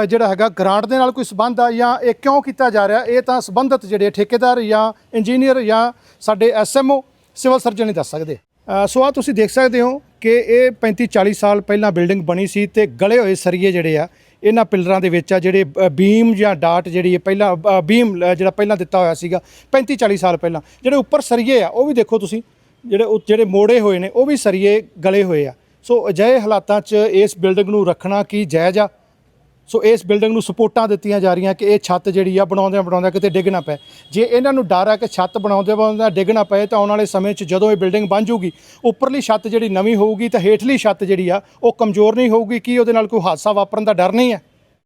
ਜਿਹੜਾ ਹੈਗਾ ਗ੍ਰਾਂਟ ਦੇ ਨਾਲ ਕੋਈ ਸਬੰਧ ਆ ਜਾਂ ਇਹ ਕਿਉਂ ਕੀਤਾ ਜਾ ਰਿਹਾ, ਇਹ ਤਾਂ ਸੰਬੰਧਤ ਜਿਹੜੇ ਠੇਕੇਦਾਰ ਜਾਂ ਇੰਜੀਨੀਅਰ ਜਾਂ ਸਾਡੇ ਐਸਐਮਓ ਸਿਵਲ ਸਰਜਨ ਹੀ ਦੱਸ ਸਕਦੇ। ਸੋ ਆ ਤੁਸੀਂ ਦੇਖ ਸਕਦੇ ਹੋ ਕਿ ਇਹ 35 40 ਸਾਲ ਪਹਿਲਾਂ ਬਿਲਡਿੰਗ ਬਣੀ ਸੀ ਤੇ ਗਲੇ ਹੋਏ ਸਰੀਏ ਜਿਹੜੇ ਆ, ਇਹਨਾਂ ਪਿਲਰਾਂ ਦੇ ਵਿੱਚ ਆ ਜਿਹੜੇ ਬੀਮ ਜਾਂ ਡਾਟ ਜਿਹੜੀ ਹੈ ਪਹਿਲਾਂ ਬੀਮ ਜਿਹੜਾ ਪਹਿਲਾਂ ਦਿੱਤਾ ਹੋਇਆ ਸੀਗਾ 35 40 ਸਾਲ ਪਹਿਲਾਂ। ਜਿਹੜੇ ਉੱਪਰ ਸਰੀਏ ਆ, ਉਹ ਵੀ ਦੇਖੋ ਤੁਸੀਂ, ਜਿਹੜੇ ਉਹ, ਜਿਹੜੇ ਮੋੜੇ ਹੋਏ ਨੇ, ਉਹ ਵੀ ਸਰੀਏ ਗਲੇ ਹੋਏ ਆ। ਸੋ ਅਜਿਹੇ ਹਾਲਾਤਾਂ 'ਚ ਇਸ ਬਿਲਡਿੰਗ ਨੂੰ ਰੱਖਣਾ ਕੀ ਜਾਇਜ਼ ਆ? ਸੋ ਇਸ ਬਿਲਡਿੰਗ ਨੂੰ ਸਪੋਰਟਾਂ ਦਿੱਤੀਆਂ ਜਾ ਰਹੀਆਂ ਕਿ ਇਹ ਛੱਤ ਜਿਹੜੀ ਆ ਬਣਾਉਂਦਿਆਂ ਬਣਾਉਂਦਿਆਂ ਕਿਤੇ ਡਿੱਗ ਨਾ ਪਏ। ਜੇ ਇਹਨਾਂ ਨੂੰ ਡਰ ਆ ਕਿ ਛੱਤ ਬਣਾਉਂਦੇ ਬਣਾਉਂਦਿਆਂ ਡਿੱਗ ਨਾ ਪਏ, ਤਾਂ ਆਉਣ ਵਾਲੇ ਸਮੇਂ 'ਚ ਜਦੋਂ ਇਹ ਬਿਲਡਿੰਗ ਬਣ ਜੂਗੀ ਉੱਪਰਲੀ ਛੱਤ ਜਿਹੜੀ ਨਵੀਂ ਹੋਊਗੀ ਤਾਂ ਹੇਠਲੀ ਛੱਤ ਜਿਹੜੀ ਆ, ਉਹ ਕਮਜ਼ੋਰ ਨਹੀਂ ਹੋਊਗੀ। ਕੀ ਉਹਦੇ ਨਾਲ ਕੋਈ ਹਾਦਸਾ ਵਾਪਰਨ ਦਾ ਡਰ ਨਹੀਂ ਹੈ?